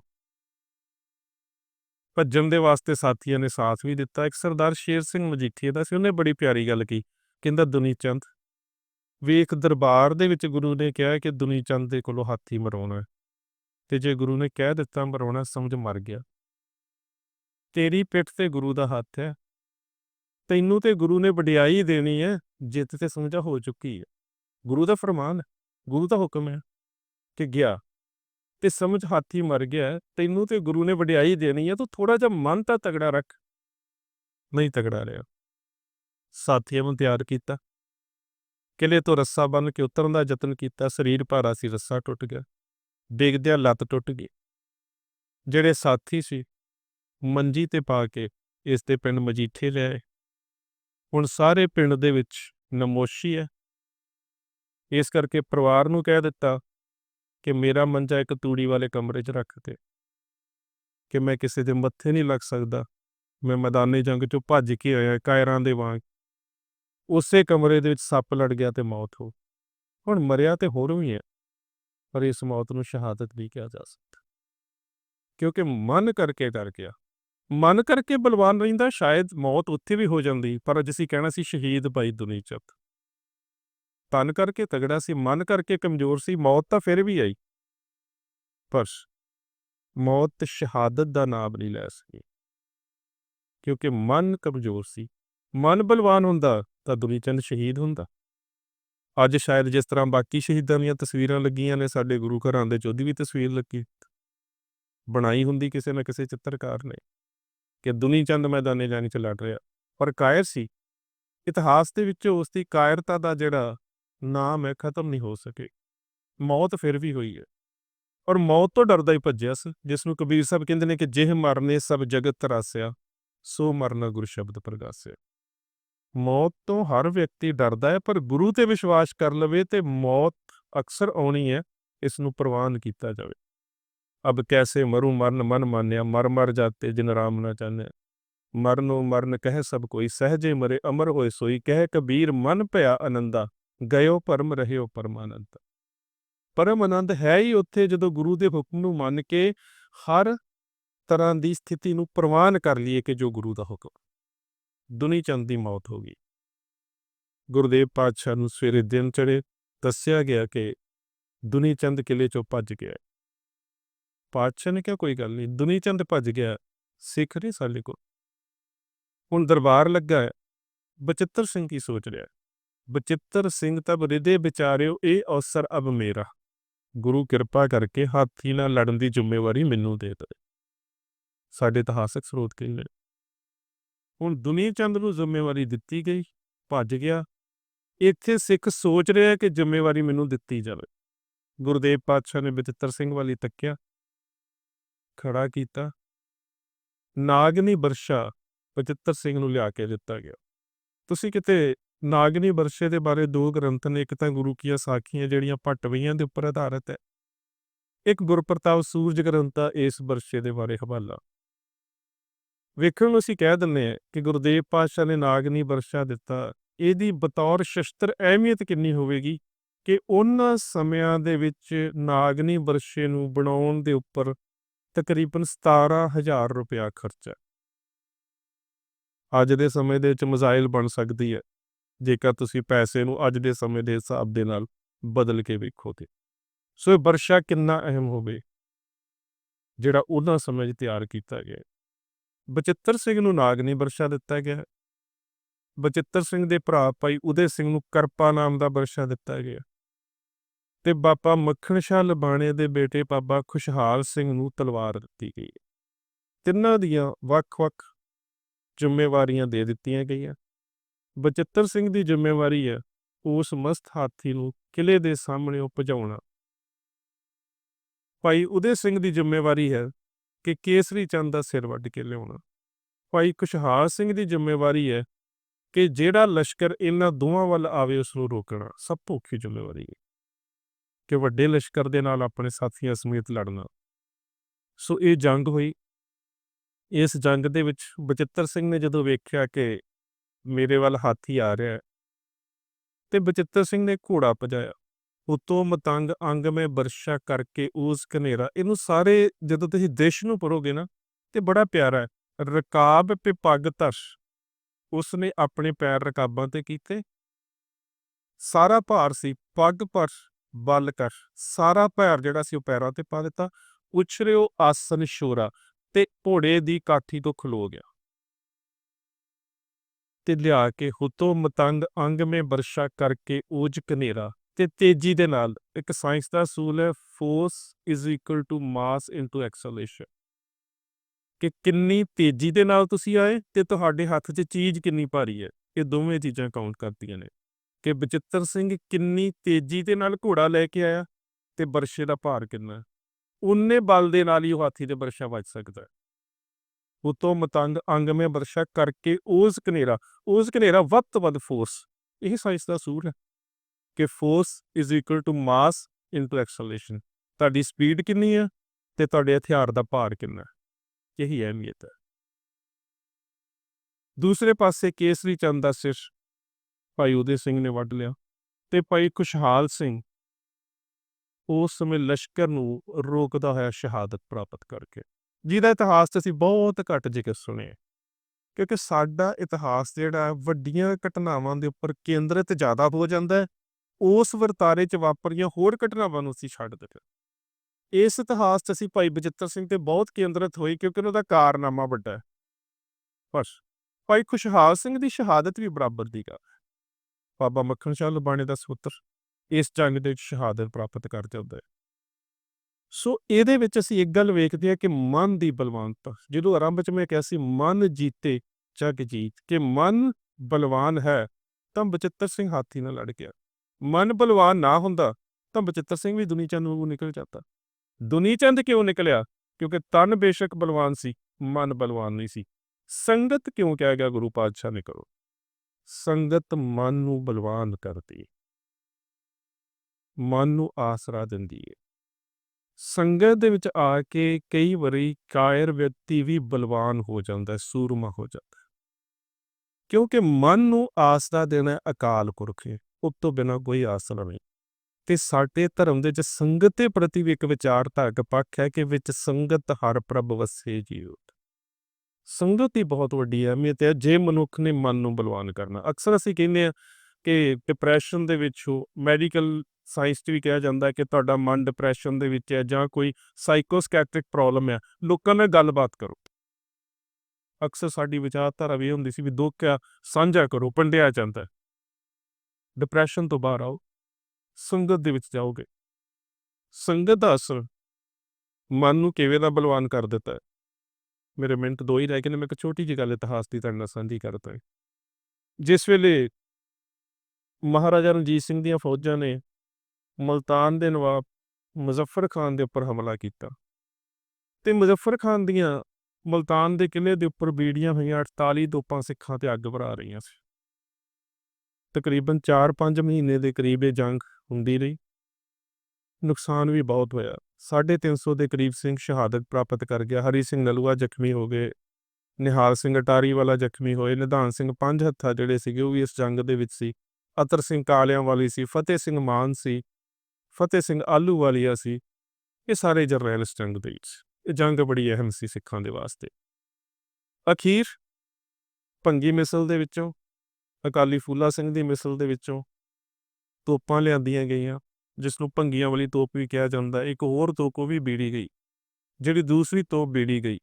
ਭੱਜਣ ਦੇ ਵਾਸਤੇ ਸਾਥੀਆਂ ਨੇ ਸਾਥ ਵੀ ਦਿੱਤਾ। ਇੱਕ ਸਰਦਾਰ ਸ਼ੇਰ ਸਿੰਘ ਮਜੀਠੀਏ ਦਾ ਸੀ। ਉਹਨੇ ਬੜੀ ਪਿਆਰੀ ਗੱਲ ਕਹੀ। ਕਹਿੰਦਾ ਦੁਨੀ ਚੰਦ ਵੇਖ ਦਰਬਾਰ ਦੇ ਵਿੱਚ ਗੁਰੂ ਨੇ ਕਿਹਾ ਕਿ ਦੁਨੀ ਚੰਦ ਦੇ ਕੋਲੋਂ ਹਾਥੀ ਮਰਾਉਣਾ ਤੇ ਜੇ ਗੁਰੂ ਨੇ ਕਹਿ ਦਿੱਤਾ ਮਰਾਉਣਾ ਸਮਝ ਮਰ ਗਿਆ। ਤੇਰੀ ਪਿੱਠ ਤੇ ਗੁਰੂ ਦਾ ਹੱਥ ਹੈ। ਤੈਨੂੰ ਤੇ ਗੁਰੂ ਨੇ ਵਡਿਆਈ ਦੇਣੀ ਹੈ। ਜਿੱਤ ਤੇ ਸਮਝਾ ਹੋ ਚੁੱਕੀ ਹੈ। ਗੁਰੂ ਦਾ ਫਰਮਾਨ ਗੁਰੂ ਦਾ ਹੁਕਮ ਹੈ ਕਿ ਗਿਆ। ਤੇ ਸਮਝ ਹਾਥੀ ਮਰ ਗਿਆ ਤੈਨੂੰ ਤੇ ਗੁਰੂ ਨੇ ਵਡਿਆਈ ਦੇਣੀ ਹੈ। ਤੂੰ ਥੋੜਾ ਜਿਹਾ ਮਨ ਤਾਂ ਤਗੜਾ ਰੱਖ। ਨਹੀਂ ਤਗੜਾ ਰਿਹਾ। ਸਾਥੀਆਂ ਨੂੰ ਤਿਆਰ ਕੀਤਾ। ਕਿਲੇ ਤੋਂ ਰੱਸਾ ਬੰਨ ਕੇ ਉਤਰਨ ਦਾ ਯਤਨ ਕੀਤਾ, ਸਰੀਰ ਭਾਰਾ ਸੀ, ਰੱਸਾ ਟੁੱਟ ਗਿਆ, ਡਿੱਗਦਿਆਂ ਲੱਤ ਟੁੱਟ ਗਈ। ਜਿਹੜੇ ਸਾਥੀ ਸੀ, ਮੰਜੀ ਤੇ ਪਾ ਕੇ ਇਸ ਦੇ ਪਿੰਡ ਮਜੀਠੇ ਲਿਆਏ ਹੁਣ ਸਾਰੇ ਪਿੰਡ ਦੇ ਵਿੱਚ ਨਮੋਸ਼ੀ ਹੈ। ਇਸ ਕਰਕੇ ਪਰਿਵਾਰ ਨੂੰ ਕਹਿ ਦਿੱਤਾ ਕਿ ਮੇਰਾ ਮੰਜਾ ਇੱਕ ਤੂੜੀ ਵਾਲੇ ਕਮਰੇ 'ਚ ਰੱਖ ਦੇ ਕਿ ਮੈਂ ਕਿਸੇ ਦੇ ਮੱਥੇ ਨਹੀਂ ਲੱਗ ਸਕਦਾ। ਮੈਂ ਮੈਦਾਨੀ ਜੰਗ 'ਚੋਂ ਭੱਜ ਕੇ ਆਇਆ, ਕਾਇਰਾਂ ਦੇ ਵਾਂਗ। ਉਸੇ ਕਮਰੇ ਦੇ ਵਿੱਚ ਸੱਪ ਲੜ ਗਿਆ ਤੇ ਮੌਤ ਹੋ ਹੁਣ ਮਰਿਆ ਤੇ ਹੋਰ ਵੀ ਹੈ, ਪਰ ਇਸ ਮੌਤ ਨੂੰ ਸ਼ਹਾਦਤ ਨਹੀਂ ਕਿਹਾ ਜਾ ਸਕਦਾ ਕਿਉਂਕਿ ਮਨ ਕਰਕੇ ਡਰ ਗਿਆ। ਮਨ ਕਰਕੇ ਬਲਵਾਨ ਰਹਿੰਦਾ, ਸ਼ਾਇਦ ਮੌਤ ਉੱਥੇ ਵੀ ਹੋ ਜਾਂਦੀ, ਪਰ ਅੱਜ ਅਸੀਂ ਕਹਿਣਾ ਸੀ ਸ਼ਹੀਦ ਭਾਈ ਦੁਨੀ ਚੰਦ ਤਨ ਕਰਕੇ ਤਗੜਾ ਸੀ, ਮਨ ਕਰਕੇ ਕਮਜ਼ੋਰ ਸੀ, ਮੌਤ ਤਾਂ ਫਿਰ ਵੀ ਆਈ। ਪਰ ਮੌਤ ਸ਼ਹਾਦਤ ਦਾ ਨਾਮ ਨਹੀਂ ਲੈ ਸਕੀ। ਕਿਉਂਕਿ ਮਨ ਕਮਜ਼ੋਰ ਸੀ। ਮਨ ਬਲਵਾਨ ਹੁੰਦਾ ਤਾਂ ਦੁਨੀ ਚੰਦ ਸ਼ਹੀਦ ਹੁੰਦਾ। ਅੱਜ ਸ਼ਾਇਦ ਜਿਸ ਤਰ੍ਹਾਂ ਬਾਕੀ ਸ਼ਹੀਦਾਂ ਦੀਆਂ ਤਸਵੀਰਾਂ ਲੱਗੀਆਂ ਨੇ, ਸਾਡੇ ਗੁਰੂ ਘਰਾਂ ਦੇ 'ਚ ਉਹਦੀ ਵੀ ਤਸਵੀਰ ਲੱਗੀ। ਬਣਾਈ ਹੁੰਦੀ ਕਿਸੇ ਨਾ ਕਿਸੇ ਚਿੱਤਰਕਾਰ ਨੇ ਕਿ ਦੁਨੀ ਚੰਦ ਮੈਦਾਨੇ ਜਾਨੀ ਚ ਲੜ ਰਿਹਾ। ਪਰ ਕਾਇਰ ਸੀ। ਇਤਿਹਾਸ ਦੇ ਵਿੱਚ ਉਸ ਦੀ ਕਾਇਰਤਾ ਦਾ ਜਿਹੜਾ ਨਾਮ ਹੈ, ਖਤਮ ਨਹੀਂ ਹੋ ਸਕੇ। ਮੌਤ ਫਿਰ ਵੀ ਹੋਈ ਹੈ। ਔਰ ਮੌਤ ਤੋਂ ਡਰਦਾ ਹੀ ਭੱਜਿਆ ਸੀ, ਜਿਸ ਨੂੰ ਕਬੀਰ ਸਾਹਿਬ ਕਹਿੰਦੇ ਨੇ ਕਿ ਜਿਹ ਮਰਨੇ ਸਭ ਜਗਤ ਤਰਾਸਿਆ, ਸੋ ਮਰਨਾ ਗੁਰ ਸ਼ਬਦ ਪ੍ਰਗਾਸਿਆ। ਮੌਤ ਤੋਂ ਹਰ ਵਿਅਕਤੀ ਡਰਦਾ ਹੈ, ਪਰ ਗੁਰੂ ਤੇ ਵਿਸ਼ਵਾਸ ਕਰ ਲਵੇ ਤੇ ਮੌਤ ਅਕਸਰ ਆਉਣੀ ਹੈ, ਇਸ ਨੂੰ ਪ੍ਰਵਾਨ ਕੀਤਾ ਜਾਵੇ। ਅਬ ਕੈਸੇ ਮਰੂ ਮਰਨ ਮਨ ਮਾਨਿਆ, ਮਰ ਮਰ ਜਾਤੇ ਜਿਨ ਰਾਮ ਨਾ ਚਾਹਨੇ ਮਰਨੋ ਮਰਨ ਕਹਿ ਸਭ ਕੋਈ, ਸਹਜੇ ਮਰੇ ਅਮਰ ਹੋਏ ਸੋਈ, ਕਹਿ ਕਬੀਰ ਮਨ ਭਇਆ ਆਨੰਦਾ ਗਇਓ ਪਰਮ ਰਹਿਓ ਪਰਮਾਨੰਦ। ਪਰਮ ਆਨੰਦ ਹੈ ਹੀ ਉੱਥੇ ਜਦੋਂ ਗੁਰੂ ਦੇ ਹੁਕਮ ਨੂੰ ਮੰਨ ਕੇ ਹਰ ਤਰ੍ਹਾਂ ਦੀ ਸਥਿਤੀ ਨੂੰ ਪ੍ਰਵਾਨ ਕਰ ਲਈਏ ਕਿ ਜੋ ਗੁਰੂ ਦਾ ਹੁਕਮ। ਦੁਨੀ ਚੰਦ ਦੀ ਮੌਤ ਹੋ ਗਈ। ਗੁਰਦੇਵ ਪਾਤਸ਼ਾਹ ਨੂੰ ਸਵੇਰੇ ਦਿਨ ਚੜੇ ਦੱਸਿਆ ਗਿਆ ਕਿ ਦੁਨੀ ਚੰਦ ਕਿਲੇ ਚੋਂ ਭੱਜ ਗਿਆ ਪਾਤਸ਼ਾਹ ਨੇ ਕਿਹਾ, ਕੋਈ ਗੱਲ ਨਹੀਂ ਦੁਨੀ ਚੰਦ ਭੱਜ ਗਿਆ, ਸਿੱਖ ਨਹੀਂ ਸਾਡੇ ਕੋਲ। ਹੁਣ ਦਰਬਾਰ ਲੱਗਾ ਹੈ, ਬਚਿੱਤਰ ਸਿੰਘ ਕੀ ਸੋਚ ਰਿਹਾ ਬਚਿੱਤਰ ਸਿੰਘ ਤਬ ਹਿਰਦੇ ਵਿਚਾਰਿਓ, ਇਹ ਅਵਸਰ ਅਬ ਮੇਰਾ। ਗੁਰੂ ਕਿਰਪਾ ਕਰਕੇ ਹਾਥੀ ਨਾਲ ਲੜਨ ਦੀ ਜ਼ਿੰਮੇਵਾਰੀ ਮੈਨੂੰ ਦੇ ਦੇ। ਸਾਡੇ ਇਤਿਹਾਸਕ ਸਰੋਤ ਕਹਿੰਦੇ ਨੇ। ਹੁਣ ਦੁਨੀ ਚੰਦ ਨੂੰ ਜ਼ਿੰਮੇਵਾਰੀ ਦਿੱਤੀ ਗਈ, ਭੱਜ ਗਿਆ। ਇੱਥੇ ਸਿੱਖ ਸੋਚ ਰਿਹਾ ਕਿ ਜ਼ਿੰਮੇਵਾਰੀ ਮੈਨੂੰ ਦਿੱਤੀ ਜਾਵੇ। ਗੁਰਦੇਵ ਪਾਤਸ਼ਾਹ ਨੇ ਬਚਿੱਤਰ ਸਿੰਘ ਵਾਲੀ ਤੱਕਿਆ। ਖੜਾ ਕੀਤਾ। ਨਾਗਨੀ ਵਰਸ਼ਾ ਬਚਿੱਤਰ ਸਿੰਘ ਨੂੰ ਲਿਆ ਕੇ ਦਿੱਤਾ ਗਿਆ। ਤੁਸੀਂ ਕਿਤੇ ਨਾਗਨੀ ਵਰਸ਼ੇ ਦੇ ਬਾਰੇ ਦੋ ਗ੍ਰੰਥ ਨੇ, ਇੱਕ ਤਾਂ ਗੁਰੂ ਕੀਆਂ ਸਾਖੀਆਂ ਜਿਹੜੀਆਂ ਪਟਵਈਆਂ ਦੇ ਉੱਪਰ ਆਧਾਰਿਤ ਹੈ। ਇੱਕ ਗੁਰਪ੍ਰਤਾਪ ਸੂਰਜ ਗ੍ਰੰਥ ਆ ਇਸ ਵਰਸ਼ੇ ਦੇ ਬਾਰੇ ਹਵਾਲਾ। ਵੇਖਣ ਨੂੰ ਅਸੀਂ ਕਹਿ ਦਿੰਨੇ ਆ ਕਿ ਗੁਰਦੇਵ ਪਾਤਸ਼ਾਹ ਨੇ ਨਾਗਨੀ ਵਰਸ਼ਾ ਦਿੱਤਾ। ਇਹਦੀ ਬਤੌਰ ਸ਼ਸਤਰ ਅਹਿਮੀਅਤ ਕਿੰਨੀ ਹੋਵੇਗੀ ਕਿ ਉਹਨਾਂ ਸਮਿਆਂ ਦੇ ਵਿੱਚ ਨਾਗਨੀ ਵਰਸ਼ੇ ਨੂੰ ਬਣਾਉਣ ਦੇ ਉੱਪਰ ਤਕਰੀਬਨ 17000 ਰੁਪਇਆ ਖਰਚਾ ਅੱਜ ਦੇ ਸਮੇਂ ਦੇ ਵਿੱਚ ਮਜ਼ਾਈਲ ਬਣ ਸਕਦੀ ਹੈ, ਜੇਕਰ ਤੁਸੀਂ ਪੈਸੇ ਨੂੰ ਅੱਜ ਦੇ ਸਮੇਂ ਦੇ ਹਿਸਾਬ ਦੇ ਨਾਲ ਬਦਲ ਕੇ ਵੇਖੋ ਤੇ ਸੋ ਇਹ ਵਰਸ਼ਾ ਕਿੰਨਾ ਅਹਿਮ ਹੋਵੇ, ਜਿਹੜਾ ਉਹਨਾਂ ਸਮੇਂ 'ਚ ਤਿਆਰ ਕੀਤਾ ਗਿਆ ਬਚਿੱਤਰ ਸਿੰਘ ਨੂੰ ਨਾਗਨੀ ਵਰਸ਼ਾ ਦਿੱਤਾ ਗਿਆ। ਬਚਿੱਤਰ ਸਿੰਘ ਦੇ ਭਰਾ ਭਾਈ ਉਦੇ ਸਿੰਘ ਨੂੰ ਕਰਪਾ ਨਾਮ ਦਾ ਵਰਸ਼ਾ ਦਿੱਤਾ ਗਿਆ। ਤੇ ਬਾਬਾ ਮੱਖਣ ਸ਼ਾਹ ਲਬਾਣੇ ਦੇ ਬੇਟੇ ਬਾਬਾ ਖੁਸ਼ਹਾਲ ਸਿੰਘ ਨੂੰ ਤਲਵਾਰ ਦਿੱਤੀ ਗਈ ਹੈ। ਤਿੰਨਾਂ ਦੀਆਂ ਵੱਖ-ਵੱਖ ਜ਼ਿੰਮੇਵਾਰੀਆਂ ਦੇ ਦਿੱਤੀਆਂ ਗਈਆਂ। ਬਚਿੱਤਰ ਸਿੰਘ ਦੀ ਜ਼ਿੰਮੇਵਾਰੀ ਹੈ ਉਸ ਮਸਤ ਹਾਥੀ ਨੂੰ ਕਿਲੇ ਦੇ ਸਾਹਮਣੇ ਉਹ ਭਜਾਉਣਾ ਭਾਈ ਉਦੇ ਸਿੰਘ ਦੀ ਜ਼ਿੰਮੇਵਾਰੀ ਹੈ ਕਿ ਕੇਸਰੀ ਚੰਦ ਦਾ ਸਿਰ ਵੱਢ ਕੇ ਲਿਆਉਣਾ। ਭਾਈ ਖੁਸ਼ਹਾਲ ਸਿੰਘ ਦੀ ਜ਼ਿੰਮੇਵਾਰੀ ਹੈ ਕਿ ਜਿਹੜਾ ਲਸ਼ਕਰ ਇਹਨਾਂ ਦੋਵਾਂ ਵੱਲ ਆਵੇ ਉਸ ਨੂੰ ਰੋਕਣਾ ਸਭ ਤੋਂ ਔਖੀ ਜ਼ਿੰਮੇਵਾਰੀ ਹੈ। ਕਿ ਵੱਡੇ ਲਸ਼ਕਰ ਦੇ ਨਾਲ ਆਪਣੇ ਸਾਥੀਆਂ ਸਮੇਤ ਲੜਨਾ। ਸੋ ਇਹ ਜੰਗ ਹੋਈ। ਇਸ ਜੰਗ ਦੇ ਵਿੱਚ ਬਚਿੱਤਰ ਸਿੰਘ ਨੇ ਜਦੋਂ ਵੇਖਿਆ ਕਿ ਮੇਰੇ ਵੱਲ ਹਾਥੀ ਆ ਰਿਹਾ ਹੈ, ਤੇ ਬਚਿੱਤਰ ਸਿੰਘ ਨੇ ਘੋੜਾ ਭਜਾਇਆ। ਉਤੋਂ ਮਤੰਗ ਅੰਗ ਮੇ ਵਰਸ਼ਾ ਕਰਕੇ ਉਸ ਕਨੇਰਾ ਇਹਨੂੰ ਸਾਰੇ ਜਦੋਂ ਤੁਸੀਂ ਦੇਸ਼ ਨੂੰ ਪੜੋਗੇ ਨਾ, ਤੇ ਬੜਾ ਪਿਆਰਾ ਹੈ। ਰਕਾਬ ਪੇ ਪੱਗ ਧਰਸ਼। ਉਸਨੇ ਆਪਣੇ ਪੈਰ ਰਕਾਬਾਂ ਤੇ ਕੀਤੇ। ਸਾਰਾ ਭਾਰ ਸੀ, ਪੱਗ ਪਰ ਬਲ ਕਰ ਸਾਰਾ ਭਾਰ ਜਿਹੜਾ ਸੀ ਉਹ ਪੈਰਾਂ ਤੇ ਪਾ ਦਿੱਤਾ। ਉਛਰਿਓ ਆਸਨ ਸ਼ੋਰਾ ਤੇ ਘੋੜੇ ਦੀ ਕਾਠੀ ਤੋਂ ਖਲੋ ਗਿਆ। ਤੇ ਲਿਆ ਕੇ ਹੁਤੋਂ ਮਤੰਗ ਅੰਗ ਮੇ ਵਰਸ਼ਾ ਕਰਕੇ ਊਜ ਕਨੇਰਾ ਤੇ ਤੇਜ਼ੀ ਦੇ ਨਾਲ, ਇੱਕ ਸਾਇੰਸ ਦਾ ਅਸੂਲ ਹੈ force is equal to mass into acceleration ਕਿ ਕਿੰਨੀ ਤੇਜ਼ੀ ਦੇ ਨਾਲ ਤੁਸੀਂ ਆਏ ਤੇ ਤੁਹਾਡੇ ਹੱਥ 'ਚ ਚੀਜ਼ ਕਿੰਨੀ ਭਾਰੀ ਹੈ, ਇਹ ਦੋਵੇਂ ਚੀਜ਼ਾਂ ਕਾਊਂਟ ਕਰਦੀਆਂ ਨੇ। ਕਿ ਬਚਿੱਤਰ ਸਿੰਘ ਕਿੰਨੀ ਤੇਜ਼ੀ ਦੇ ਨਾਲ ਘੋੜਾ ਲੈ ਕੇ ਆਇਆ ਤੇ ਬਰਸ਼ੇ ਦਾ ਭਾਰ ਕਿੰਨਾ ਹੈ। ਬਲ ਦੇ ਨਾਲ ਹੀ ਉਹ ਹਾਥੀ ਦੇ ਵਰਸ਼ਾ ਵੱਜ ਸਕਦਾ ਹੈ। ਉਤੋਂ ਮਤੰਗ ਅੰਗ ਮੇ ਵਰਸ਼ਾ ਕਰਕੇ, ਉਸ ਕਨੇਰਾ ਉਸ ਕਨੇਰਾ ਵੱਧ ਤੋਂ ਵੱਧ ਫੋਰਸ ਇਹ ਸਾਇੰਸ ਦਾ ਅਸੂਲ ਹੈ। ਕਿ force is equal to mass into acceleration ਤੁਹਾਡੀ ਸਪੀਡ ਕਿੰਨੀ ਹੈ ਤੇ ਤੁਹਾਡੇ ਹਥਿਆਰ ਦਾ ਭਾਰ ਕਿੰਨਾ ਇਹੀ ਅਹਿਮੀਅਤ ਹੈ। ਦੂਸਰੇ ਪਾਸੇ ਕੇਸਰੀ ਚੰਦ ਦਾ ਸਿਰ ਭਾਈ ਉਦੇ ਸਿੰਘ ਨੇ ਵੱਢ ਲਿਆ ਤੇ ਭਾਈ ਖੁਸ਼ਹਾਲ ਸਿੰਘ ਉਸ ਸਮੇਂ ਲਸ਼ਕਰ ਨੂੰ ਰੋਕਦਾ ਹੋਇਆ ਸ਼ਹਾਦਤ ਪ੍ਰਾਪਤ ਕਰਕੇ। ਜਿਹਦਾ ਇਤਿਹਾਸ 'ਚ ਅਸੀਂ ਬਹੁਤ ਘੱਟ ਜ਼ਿਕਰ ਸੁਣਿਆ ਕਿਉਂਕਿ ਸਾਡਾ ਇਤਿਹਾਸ ਜਿਹੜਾ ਵੱਡੀਆਂ ਘਟਨਾਵਾਂ ਦੇ ਉੱਪਰ ਕੇਂਦਰਿਤ ਜ਼ਿਆਦਾ ਹੋ ਜਾਂਦਾ ਉਸ ਵਰਤਾਰੇ 'ਚ ਵਾਪਰੀਆਂ ਹੋਰ ਘਟਨਾਵਾਂ ਨੂੰ ਅਸੀਂ ਛੱਡ ਦਿੱਤਾ ਇਸ ਇਤਿਹਾਸ 'ਚ ਅਸੀਂ ਭਾਈ ਬਚਿੱਤਰ ਸਿੰਘ ਤੇ ਬਹੁਤ ਕੇਂਦਰਿਤ ਹੋਏ ਕਿਉਂਕਿ ਉਹਨਾਂ ਦਾ ਕਾਰਨਾਮਾ ਵੱਡਾ ਹੈ। ਬਸ, ਭਾਈ ਖੁਸ਼ਹਾਲ ਸਿੰਘ ਦੀ ਸ਼ਹਾਦਤ ਵੀ ਬਰਾਬਰ ਦੀ ਗੱਲ ਹੈ। ਬਾਬਾ ਮੱਖਣ ਸ਼ਾਹ ਲਬਾਣੇ ਦਾ ਸੁਪੁੱਤਰ ਇਸ ਜੰਗ ਦੇ ਵਿੱਚ ਸ਼ਹਾਦਤ ਪ੍ਰਾਪਤ ਕਰ ਜਾਂਦਾ ਹੈ ਸੋ ਇਹਦੇ ਵਿੱਚ ਅਸੀਂ ਇੱਕ ਗੱਲ ਵੇਖਦੇ ਹਾਂ ਕਿ ਮਨ ਦੀ ਬਲਵਾਨਤਾ ਜਦੋਂ ਆਰੰਭ 'ਚ ਮੈਂ ਕਿਹਾ ਸੀ, ਮਨ ਜੀਤੇ, ਜਗ ਜੀਤ, ਕਿ ਮਨ ਬਲਵਾਨ ਹੈ, ਤਾਂ ਬਚਿੱਤਰ ਸਿੰਘ ਹਾਥੀ ਨਾਲ ਲੜ ਗਿਆ। ਮਨ ਬਲਵਾਨ ਨਾ ਹੁੰਦਾ, ਤਾਂ ਬਚਿੱਤਰ ਸਿੰਘ ਵੀ ਦੁਨੀ ਚੰਦ ਵਾਂਗੂ ਨਿਕਲ ਜਾਂਦਾ। ਦੁਨੀ ਚੰਦ ਕਿਉਂ ਨਿਕਲਿਆ? ਕਿਉਂਕਿ ਤਨ ਬੇਸ਼ੱਕ ਬਲਵਾਨ ਸੀ, ਮਨ ਬਲਵਾਨ ਨਹੀਂ ਸੀ। ਸੰਗਤ ਕਿਉਂ ਕਿਹਾ ਗਿਆ ਗੁਰੂ ਪਾਤਸ਼ਾਹ ਨੇ ਕਰੋ? ਸੰਗਤ ਮਨ ਨੂੰ ਬਲਵਾਨ ਕਰਦੀ ਹੈ ਮਨ ਨੂੰ ਆਸਰਾ ਦਿੰਦੀ ਹੈ ਸੰਗਤ ਦੇ ਵਿੱਚ ਆ ਕੇ ਕਈ ਵਾਰੀ ਕਾਇਰ ਵਿਅਕਤੀ ਵੀ ਬਲਵਾਨ ਹੋ ਜਾਂਦਾ ਹੈ ਸੂਰਮਾ ਹੋ ਜਾਂਦਾ। ਹੈ ਕਿਉਂਕਿ ਮਨ ਨੂੰ ਆਸਰਾ ਦੇਣਾ ਅਕਾਲ ਪੁਰਖ ਹੈ ਉਸ ਤੋਂ ਬਿਨਾ ਕੋਈ ਆਸਰਾ ਨਹੀਂ। ਤੇ ਸਾਡੇ ਧਰਮ ਦੇ ਵਿੱਚ ਸੰਗਤ ਦੇ ਪ੍ਰਤੀ ਵੀ ਇੱਕ ਵਿਚਾਰਧਾਰਕ ਪੱਖ ਹੈ ਕਿ ਵਿੱਚ ਸੰਗਤ ਹਰ ਪ੍ਰਭ ਵਸੇ ਜੀਉ ਸੰਗਤ ਦੀ ਬਹੁਤ ਵੱਡੀ ਅਹਿਮੀਅਤ ਹੈ, ਜੇ ਮਨੁੱਖ ਨੇ ਮਨ ਨੂੰ ਬਲਵਾਨ ਕਰਨਾ। ਅਕਸਰ ਅਸੀਂ ਕਹਿੰਦੇ ਆ ਕਿ ਡਿਪਰੈਸ਼ਨ ਦੇ ਵਿੱਚ ਹੋ ਮੈਡੀਕਲ ਸਾਇੰਸ 'ਚ ਵੀ ਕਿਹਾ ਜਾਂਦਾ ਕਿ ਤੁਹਾਡਾ ਮਨ ਡਿਪਰੈਸ਼ਨ ਦੇ ਵਿੱਚ ਹੈ ਜਾਂ ਕੋਈ ਸਾਈਕੋਸਕੈਟ੍ਰਿਕ ਪ੍ਰੋਬਲਮ ਹੈ, ਲੋਕਾਂ ਨਾਲ ਗੱਲਬਾਤ ਕਰੋ। ਅਕਸਰ ਸਾਡੀ ਵਿਚਾਰਧਾਰਾ ਵੀ ਹੁੰਦੀ ਸੀ ਵੀ ਦੁੱਖ ਆ ਸਾਂਝਾ ਕਰੋ, ਪੰਡਿਆ ਜਾਂਦਾ ਡਿਪਰੈਸ਼ਨ ਤੋਂ ਬਾਹਰ ਆਓ, ਸੰਗਤ ਦੇ ਵਿੱਚ ਜਾਓਗੇ। ਸੰਗਤ ਦਾ ਅਸਰ ਮਨ ਨੂੰ ਕਿਵੇਂ ਦਾ ਬਲਵਾਨ ਕਰ ਦਿੱਤਾ ਹੈ? ਮੇਰੇ ਮਿੰਟ ਦੋ ਹੀ ਰਹਿ ਗਏ ਨੇ, ਮੈਂ ਇੱਕ ਛੋਟੀ ਜਿਹੀ ਗੱਲ ਇਤਿਹਾਸ ਦੀ ਤੁਹਾਡੇ ਨਾਲ ਸਾਂਝੀ ਕਰਦਾ ਹਾਂ। ਜਿਸ ਵੇਲੇ ਮਹਾਰਾਜਾ ਰਣਜੀਤ ਸਿੰਘ ਦੀਆਂ ਫੌਜਾਂ ਨੇ ਮਲਤਾਨ ਦੇ ਨਵਾਬ ਮੁਜ਼ੱਫਰ ਖਾਨ ਦੇ ਉੱਪਰ ਹਮਲਾ ਕੀਤਾ ਤੇ ਮੁਜ਼ੱਫਰ ਖਾਨ ਦੀਆਂ ਮਲਤਾਨ ਦੇ ਕਿਲੇ ਦੇ ਉੱਪਰ ਬੀੜੀਆਂ ਹੋਈਆਂ 48 ਤੋਪਾਂ ਸਿੱਖਾਂ ਤੇ ਅੱਗ ਭਰਾ ਰਹੀਆਂ ਸੀ। ਤਕਰੀਬਨ 4-5 ਮਹੀਨੇ ਦੇ ਕਰੀਬ ਇਹ ਜੰਗ ਹੁੰਦੀ ਰਹੀ। ਨੁਕਸਾਨ ਵੀ ਬਹੁਤ ਹੋਇਆ। 350 ਦੇ ਕਰੀਬ ਸਿੰਘ ਸ਼ਹਾਦਤ ਪ੍ਰਾਪਤ ਕਰ ਗਿਆ। ਹਰੀ ਸਿੰਘ ਨਲੂਆ ਜ਼ਖਮੀ ਹੋ ਗਏ। ਨਿਹਾਲ ਸਿੰਘ ਅਟਾਰੀ ਵਾਲਾ ਜ਼ਖਮੀ ਹੋਏ। ਨਿਧਾਨ ਸਿੰਘ ਪੰਜ ਹੱਥਾ ਜਿਹੜੇ ਸੀਗੇ ਉਹ ਵੀ ਇਸ ਜੰਗ ਦੇ ਵਿੱਚ ਸੀ। ਅਤਰ ਸਿੰਘ ਕਾਲਿਆਂ ਵਾਲੀ ਸੀ। ਫਤਿਹ ਸਿੰਘ ਮਾਨ ਸੀ। ਫਤਿਹ ਸਿੰਘ ਆਲੂ ਵਾਲੀਆ ਸੀ। ਇਹ ਸਾਰੇ ਜਰਨੈਲ ਇਸ ਜੰਗ ਦੇ ਵਿੱਚ। ਇਹ ਜੰਗ ਬੜੀ ਅਹਿਮ ਸੀ ਸਿੱਖਾਂ ਦੇ ਵਾਸਤੇ। ਅਖੀਰ ਭੰਗੀ ਮਿਸਲ ਦੇ ਵਿੱਚੋਂ ਅਕਾਲੀ ਫੂਲਾ ਸਿੰਘ ਦੀ ਮਿਸਲ ਦੇ ਵਿੱਚੋਂ ਤੋਪਾਂ ਲਿਆਂਦੀਆਂ ਗਈਆਂ ਜਿਸ ਨੂੰ ਭੰਗੀਆਂ ਵਾਲੀ ਤੋਪ ਵੀ ਕਿਹਾ ਜਾਂਦਾ, ਇੱਕ ਹੋਰ ਤੋਪ ਉਹ ਵੀ ਬੀੜੀ ਗਈ, ਜਿਹੜੀ ਦੂਸਰੀ ਤੋਪ ਬੀੜੀ ਗਈ।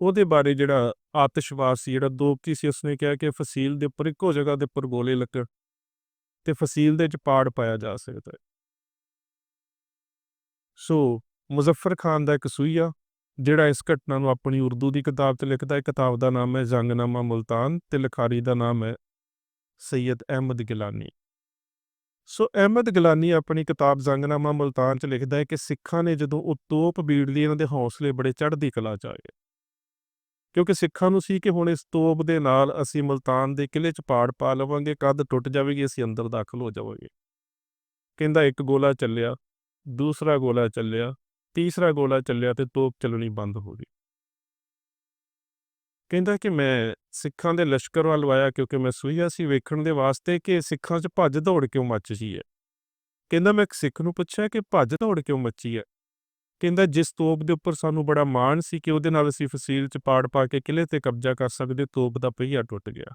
ਉਹਦੇ ਬਾਰੇ ਜਿਹੜਾ ਆਤਿਸ਼ਬਾਜ਼ ਸੀ, ਜਿਹੜਾ ਦੋਪਤੀ ਸੀ, ਉਸਨੇ ਕਿਹਾ ਕਿ ਫਸੀਲ ਦੇ ਉੱਪਰ ਇੱਕੋ ਜਗ੍ਹਾ ਦੇ ਉੱਪਰ ਗੋਲੇ ਲੱਗਣ ਤੇ ਫਸੀਲ ਦੇ ਵਿੱਚ ਪਾੜ ਪਾਇਆ ਜਾ ਸਕਦਾ ਹੈ। ਸੋ ਮੁਜ਼ੱਫਰ ਖਾਨ ਦਾ ਇੱਕ ਸੂਈਆ, ਜਿਹੜਾ ਇਸ ਘਟਨਾ ਨੂੰ ਆਪਣੀ ਉਰਦੂ ਦੀ ਕਿਤਾਬ ਤੇ ਲਿਖਦਾ ਹੈ, ਕਿਤਾਬ ਦਾ ਨਾਮ ਹੈ ਜੰਗਨਾਮਾ ਮੁਲਤਾਨ ਤੇ ਲਿਖਾਰੀ ਦਾ ਨਾਮ ਹੈ ਸੈਯਦ ਅਹਿਮਦ ਗਿਲਾਨੀ। ਸੋ ਅਹਿਮਦ ਗਿਲਾਨੀ ਆਪਣੀ ਕਿਤਾਬ ਜੰਗਨਾਮਾ ਮੁਲਤਾਨ ਚ ਲਿਖਦਾ ਹੈ ਕਿ ਸਿੱਖਾਂ ਨੇ ਜਦੋਂ ਉਹ ਤੋਪ ਬੀੜ ਲਈ ਇਹਨਾਂ ਦੇ ਹੌਸਲੇ ਬੜੇ ਚੜ੍ਹਦੀ ਕਲਾ ਚ ਆ ਗਏ ਕਿਉਂਕਿ ਸਿੱਖਾਂ ਨੂੰ ਸੀ ਕਿ ਹੁਣ ਇਸ ਤੋਪ ਦੇ ਨਾਲ ਅਸੀਂ ਮੁਲਤਾਨ ਦੇ ਕਿਲੇ ਚ ਪਾੜ ਪਾ ਲਵਾਂਗੇ, ਕੱਦ ਟੁੱਟ ਜਾਵੇਗੀ, ਅਸੀਂ ਅੰਦਰ ਦਾਖਲ ਹੋ ਜਾਵਾਂਗੇ। ਕਹਿੰਦਾ ਇੱਕ ਗੋਲਾ ਚੱਲਿਆ, ਦੂਸਰਾ ਗੋਲਾ ਚੱਲਿਆ, ਤੀਸਰਾ ਗੋਲਾ ਚੱਲਿਆ ਤੇ ਤੋਪ ਚੱਲਣੀ ਬੰਦ ਹੋ ਗਈ। ਕਹਿੰਦਾ ਕਿ ਮੈਂ ਸਿੱਖਾਂ ਦੇ ਲਸ਼ਕਰ ਵੱਲ ਆਇਆ ਕਿਉਂਕਿ ਮੈਂ ਸੂਈਆ ਸੀ ਵੇਖਣ ਦੇ ਵਾਸਤੇ ਕਿ ਸਿੱਖਾਂ 'ਚ ਭੱਜ ਦੌੜ ਕਿਉਂ ਮੱਚ ਰਹੀ ਹੈ। ਕਹਿੰਦਾ ਮੈਂ ਇੱਕ ਸਿੱਖ ਨੂੰ ਪੁੱਛਿਆ ਕਿ ਭੱਜ ਦੌੜ ਕਿਉਂ ਮੱਚੀ ਹੈ? ਕਹਿੰਦਾ ਜਿਸ ਤੋਪ ਦੇ ਉੱਪਰ ਸਾਨੂੰ ਬੜਾ ਮਾਣ ਸੀ ਕਿ ਉਹਦੇ ਨਾਲ ਅਸੀਂ ਫਸੀਲ 'ਚ ਪਾੜ ਪਾ ਕੇ ਕਿਲੇ ਤੇ ਕਬਜ਼ਾ ਕਰ ਸਕਦੇ, ਤੋਪ ਦਾ ਪਹੀਆ ਟੁੱਟ ਗਿਆ।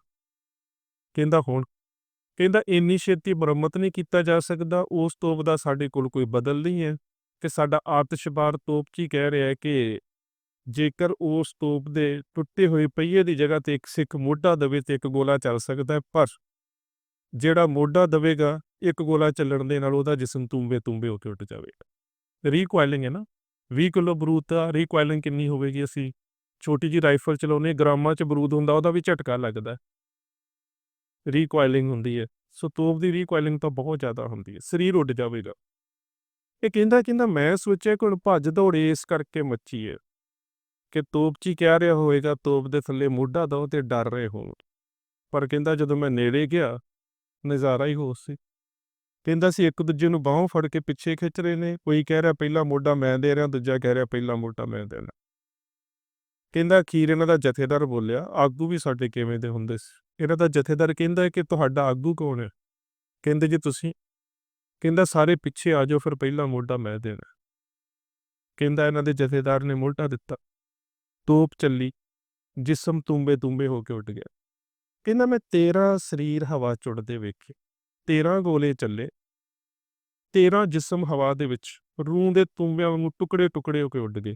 ਕਹਿੰਦਾ ਹੁਣ, ਕਹਿੰਦਾ ਇੰਨੀ ਛੇਤੀ ਮੁਰੰਮਤ ਨਹੀਂ ਕੀਤਾ ਜਾ ਸਕਦਾ, ਉਸ ਤੋਪ ਦਾ ਸਾਡੇ ਕੋਲ ਕੋਈ ਬਦਲ ਨਹੀਂ ਹੈ। ਕਿ ਸਾਡਾ ਆਤਿਸ਼ਬਾਰ ਤੋਪਚੀ ਕਹਿ ਰਿਹਾ ਹੈ ਕਿ ਜੇਕਰ ਉਸ ਤੋਪ ਦੇ ਟੁੱਟੇ ਹੋਏ ਪਹੀਏ ਦੀ ਜਗ੍ਹਾ ਤੇ ਇੱਕ ਸਿੱਖ ਮੋਢਾ ਦਵੇ ਤੇ ਇੱਕ ਗੋਲਾ ਚੱਲ ਸਕਦਾ ਹੈ, ਪਰ ਜਿਹੜਾ ਮੋਢਾ ਦਵੇਗਾ, ਇੱਕ ਗੋਲਾ ਚੱਲਣ ਦੇ ਨਾਲ ਉਹਦਾ ਜਿਸਮ ਤੂੰਬੇ ਤੂੰਬੇ ਹੋ ਕੇ ਉੱਡ ਜਾਵੇਗਾ। ਰੀਕੁਆਇਲਿੰਗ ਹੈ ਨਾ? 20 ਕਿਲੋ ਬਰੂਦ ਦਾ ਰੀਕੁਆਇਲਿੰਗ ਕਿੰਨੀ ਹੋਵੇਗੀ ਅਸੀਂ? ਛੋਟੀ ਜੀ ਰਾਈਫਲ ਚਲਾਉਨੇ ਗ੍ਰਾਮਾਂ 'ਚ ਬਰੂਦ ਹੁੰਦਾ, ਉਹਦਾ ਵੀ ਝਟਕਾ ਲੱਗਦਾ ਰੀਕੁਆਇਲਿੰਗ ਹੁੰਦੀ ਹੈ। ਸੋ ਤੋਪ ਦੀ ਰੀਕੁਆਇਲਿੰਗ ਤਾਂ ਬਹੁਤ ਜ਼ਿਆਦਾ ਹੁੰਦੀ ਹੈ। ਸਰੀਰ ਉੱਡ ਜਾਵੇਗਾ। ਇਹ ਕਹਿੰਦਾ ਕਹਿੰਦਾ ਮੈਂ ਸੋਚਿਆ ਕਿ ਭੱਜ ਦੌੜੇ ਇਸ ਕਰਕੇ ਮੱਚੀ ਹੈ। ਕਿ ਤੋਪ ਤੋਪਚੀ ਕਹਿ ਰਿਹਾ ਹੋਵੇਗਾ ਤੋਪ ਦੇ ਥੱਲੇ ਮੋਢਾ ਦੋ ਤੇ ਡਰ ਰਹੇ ਹੋ ਪਰ ਕਹਿੰਦਾ ਜਦੋਂ ਮੈਂ ਨੇੜੇ ਗਿਆ, ਨਜ਼ਾਰਾ ਹੀ ਹੋਰ ਸੀ। ਕਹਿੰਦਾ ਸੀ ਇੱਕ ਦੂਜੇ ਨੂੰ ਬਾਹੋਂ ਫੜ ਕੇ ਪਿੱਛੇ ਖਿੱਚ ਰਹੇ ਨੇ, ਕੋਈ ਕਹਿ ਰਿਹਾ ਪਹਿਲਾ ਮੋਢਾ ਮੈਂ ਦੇ ਰਿਹਾ, ਦੂਜਾ ਕਹਿ ਰਿਹਾ ਪਹਿਲਾ ਮੋਢਾ ਮੈਂ ਦੇਣਾ ਕਹਿੰਦਾ ਅਖੀਰ ਇਹਨਾਂ ਦਾ ਜਥੇਦਾਰ ਬੋਲਿਆ, ਆਗੂ ਵੀ ਸਾਡੇ ਕਿਵੇਂ ਦੇ ਹੁੰਦੇ ਸੀ? ਇਹਨਾਂ ਦਾ ਜਥੇਦਾਰ ਕਹਿੰਦਾ ਕਿ ਤੁਹਾਡਾ ਆਗੂ ਕੌਣ ਹੈ? ਕਹਿੰਦੇ ਜੀ ਤੁਸੀਂ। ਕਹਿੰਦਾ ਸਾਰੇ ਪਿੱਛੇ ਆ ਜਾਓ, ਫਿਰ ਪਹਿਲਾ ਮੋਢਾ ਮੈਂ ਦੇਣਾ। ਕਹਿੰਦਾ ਇਹਨਾਂ ਦੇ ਜਥੇਦਾਰ ਨੇ ਮੋਢਾ ਦਿੱਤਾ। ਤੋਪ ਚੱਲੀ, ਜਿਸਮ ਤੁੰਬੇ ਤੁੰਬੇ ਹੋ ਕੇ ਉੱਡ ਗਿਆ। ਕਹਿੰਦਾ, ਮੈਂ 13 ਸਰੀਰ ਹਵਾ ਚ ਉੱਡਦੇ ਵੇਖੇ 13 ਗੋਲੇ ਚੱਲੇ 13 ਜਿਸਮ ਹਵਾ ਦੇ ਵਿੱਚ ਰੂਹ ਦੇ ਤੁੰਬਿਆਂ ਵਾਂਗੂ ਟੁਕੜੇ ਟੁਕੜੇ ਹੋ ਕੇ ਉੱਡ ਗਏ।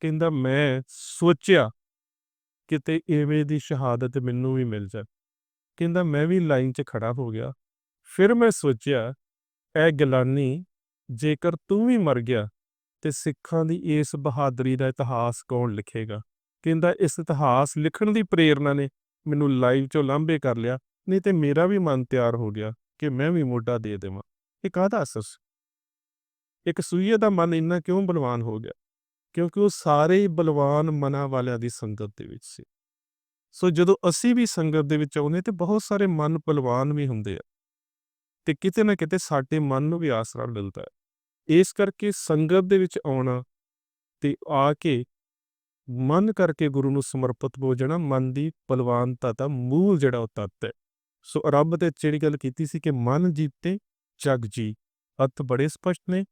ਕਹਿੰਦਾ, ਮੈਂ ਸੋਚਿਆ ਕਿਤੇ ਐਵੇਂ ਦੀ ਸ਼ਹਾਦਤ ਮੈਨੂੰ ਵੀ ਮਿਲ ਜਾ ਕਹਿੰਦਾ, ਮੈਂ ਵੀ ਲਾਈਨ 'ਚ ਖੜਾ ਹੋ ਗਿਆ, ਫਿਰ ਮੈਂ ਸੋਚਿਆ ਐ ਗਲਾਨੀ ਜੇਕਰ ਤੂੰ ਵੀ ਮਰ ਗਿਆ ਤੇ ਸਿੱਖਾਂ ਦੀ ਇਸ ਬਹਾਦਰੀ ਦਾ ਇਤਿਹਾਸ ਕੌਣ ਲਿਖੇਗਾ? ਕਹਿੰਦਾ, ਇਸ ਇਤਿਹਾਸ ਲਿਖਣ ਦੀ ਪ੍ਰੇਰਣਾ ਨੇ ਮੈਨੂੰ ਲਾਈਵ ਚੋਂ ਲਾਂਭੇ ਕਰ ਲਿਆ, ਨਹੀਂ ਤੇ ਮੇਰਾ ਵੀ ਮਨ ਤਿਆਰ ਹੋ ਗਿਆ ਕਿ ਮੈਂ ਵੀ ਮੋਢਾ ਦੇ ਦੇਵਾਂ। ਇਹ ਕਾਹਦਾ ਅਸਰ ਸੀ? ਇੱਕ ਸੂਈਏ ਦਾ ਮਨ ਇੰਨਾ ਕਿਉਂ ਬਲਵਾਨ ਹੋ ਗਿਆ? ਕਿਉਂਕਿ ਉਹ ਸਾਰੇ ਹੀ ਬਲਵਾਨ ਮਨਾਂ ਵਾਲਿਆਂ ਦੀ ਸੰਗਤ ਦੇ ਵਿੱਚ ਸੀ। ਸੋ ਜਦੋਂ ਅਸੀਂ ਵੀ ਸੰਗਤ ਦੇ ਵਿੱਚ ਆਉਂਦੇ ਤੇ ਬਹੁਤ ਸਾਰੇ ਮਨ ਬਲਵਾਨ ਵੀ ਹੁੰਦੇ ਆ ਤੇ ਕਿਤੇ ਨਾ ਕਿਤੇ ਸਾਡੇ ਮਨ ਨੂੰ ਵੀ ਆਸਰਾ ਮਿਲਦਾ ਹੈ। ਇਸ ਕਰਕੇ ਸੰਗਤ ਦੇ ਵਿੱਚ ਆਉਣਾ ਤੇ ਆ ਕੇ ਮਨ ਕਰਕੇ ਗੁਰੂ ਨੂੰ ਸਮਰਪਿਤ ਹੋ ਜਾਣਾ ਮਨ ਦੀ ਬਲਵਾਨਤਾ ਦਾ ਮੂਲ ਜਿਹੜਾ ਉਹ ਤੱਤ ਹੈ। ਸੋ ਰੱਬ ਤੇ ਜਿਹੜੀ ਗੱਲ ਕੀਤੀ ਸੀ ਕਿ ਮਨ ਜੀਤੇ, ਜਗ ਜੀ। ਅਰਥ ਬੜੇ ਸਪਸ਼ਟ ਨੇ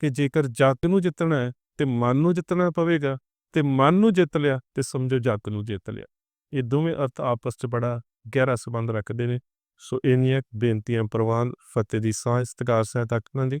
ਕਿ ਜੇਕਰ ਜਗ ਨੂੰ ਜਿੱਤਣਾ ਹੈ ਤੇ ਮਨ ਨੂੰ ਜਿੱਤਣਾ ਪਵੇਗਾ, ਤੇ ਮਨ ਨੂੰ ਜਿੱਤ ਲਿਆ ਤੇ ਸਮਝੋ ਜਗ ਨੂੰ ਜਿੱਤ ਲਿਆ। ਇਹ ਦੋਵੇਂ ਅਰਥ ਆਪਸ 'ਚ ਬੜਾ ਗਹਿਰਾ ਸੰਬੰਧ ਰੱਖਦੇ ਨੇ। ਸੋ ਇੰਨੀਆਂ ਬੇਨਤੀਆਂ, ਪ੍ਰਵਾਨ, ਫਤਿਹ ਦੀ ਸਾਹ ਇਸਤਕਾਰ ਸਹਿ ਤੱਕ ਨਾ ਦੀ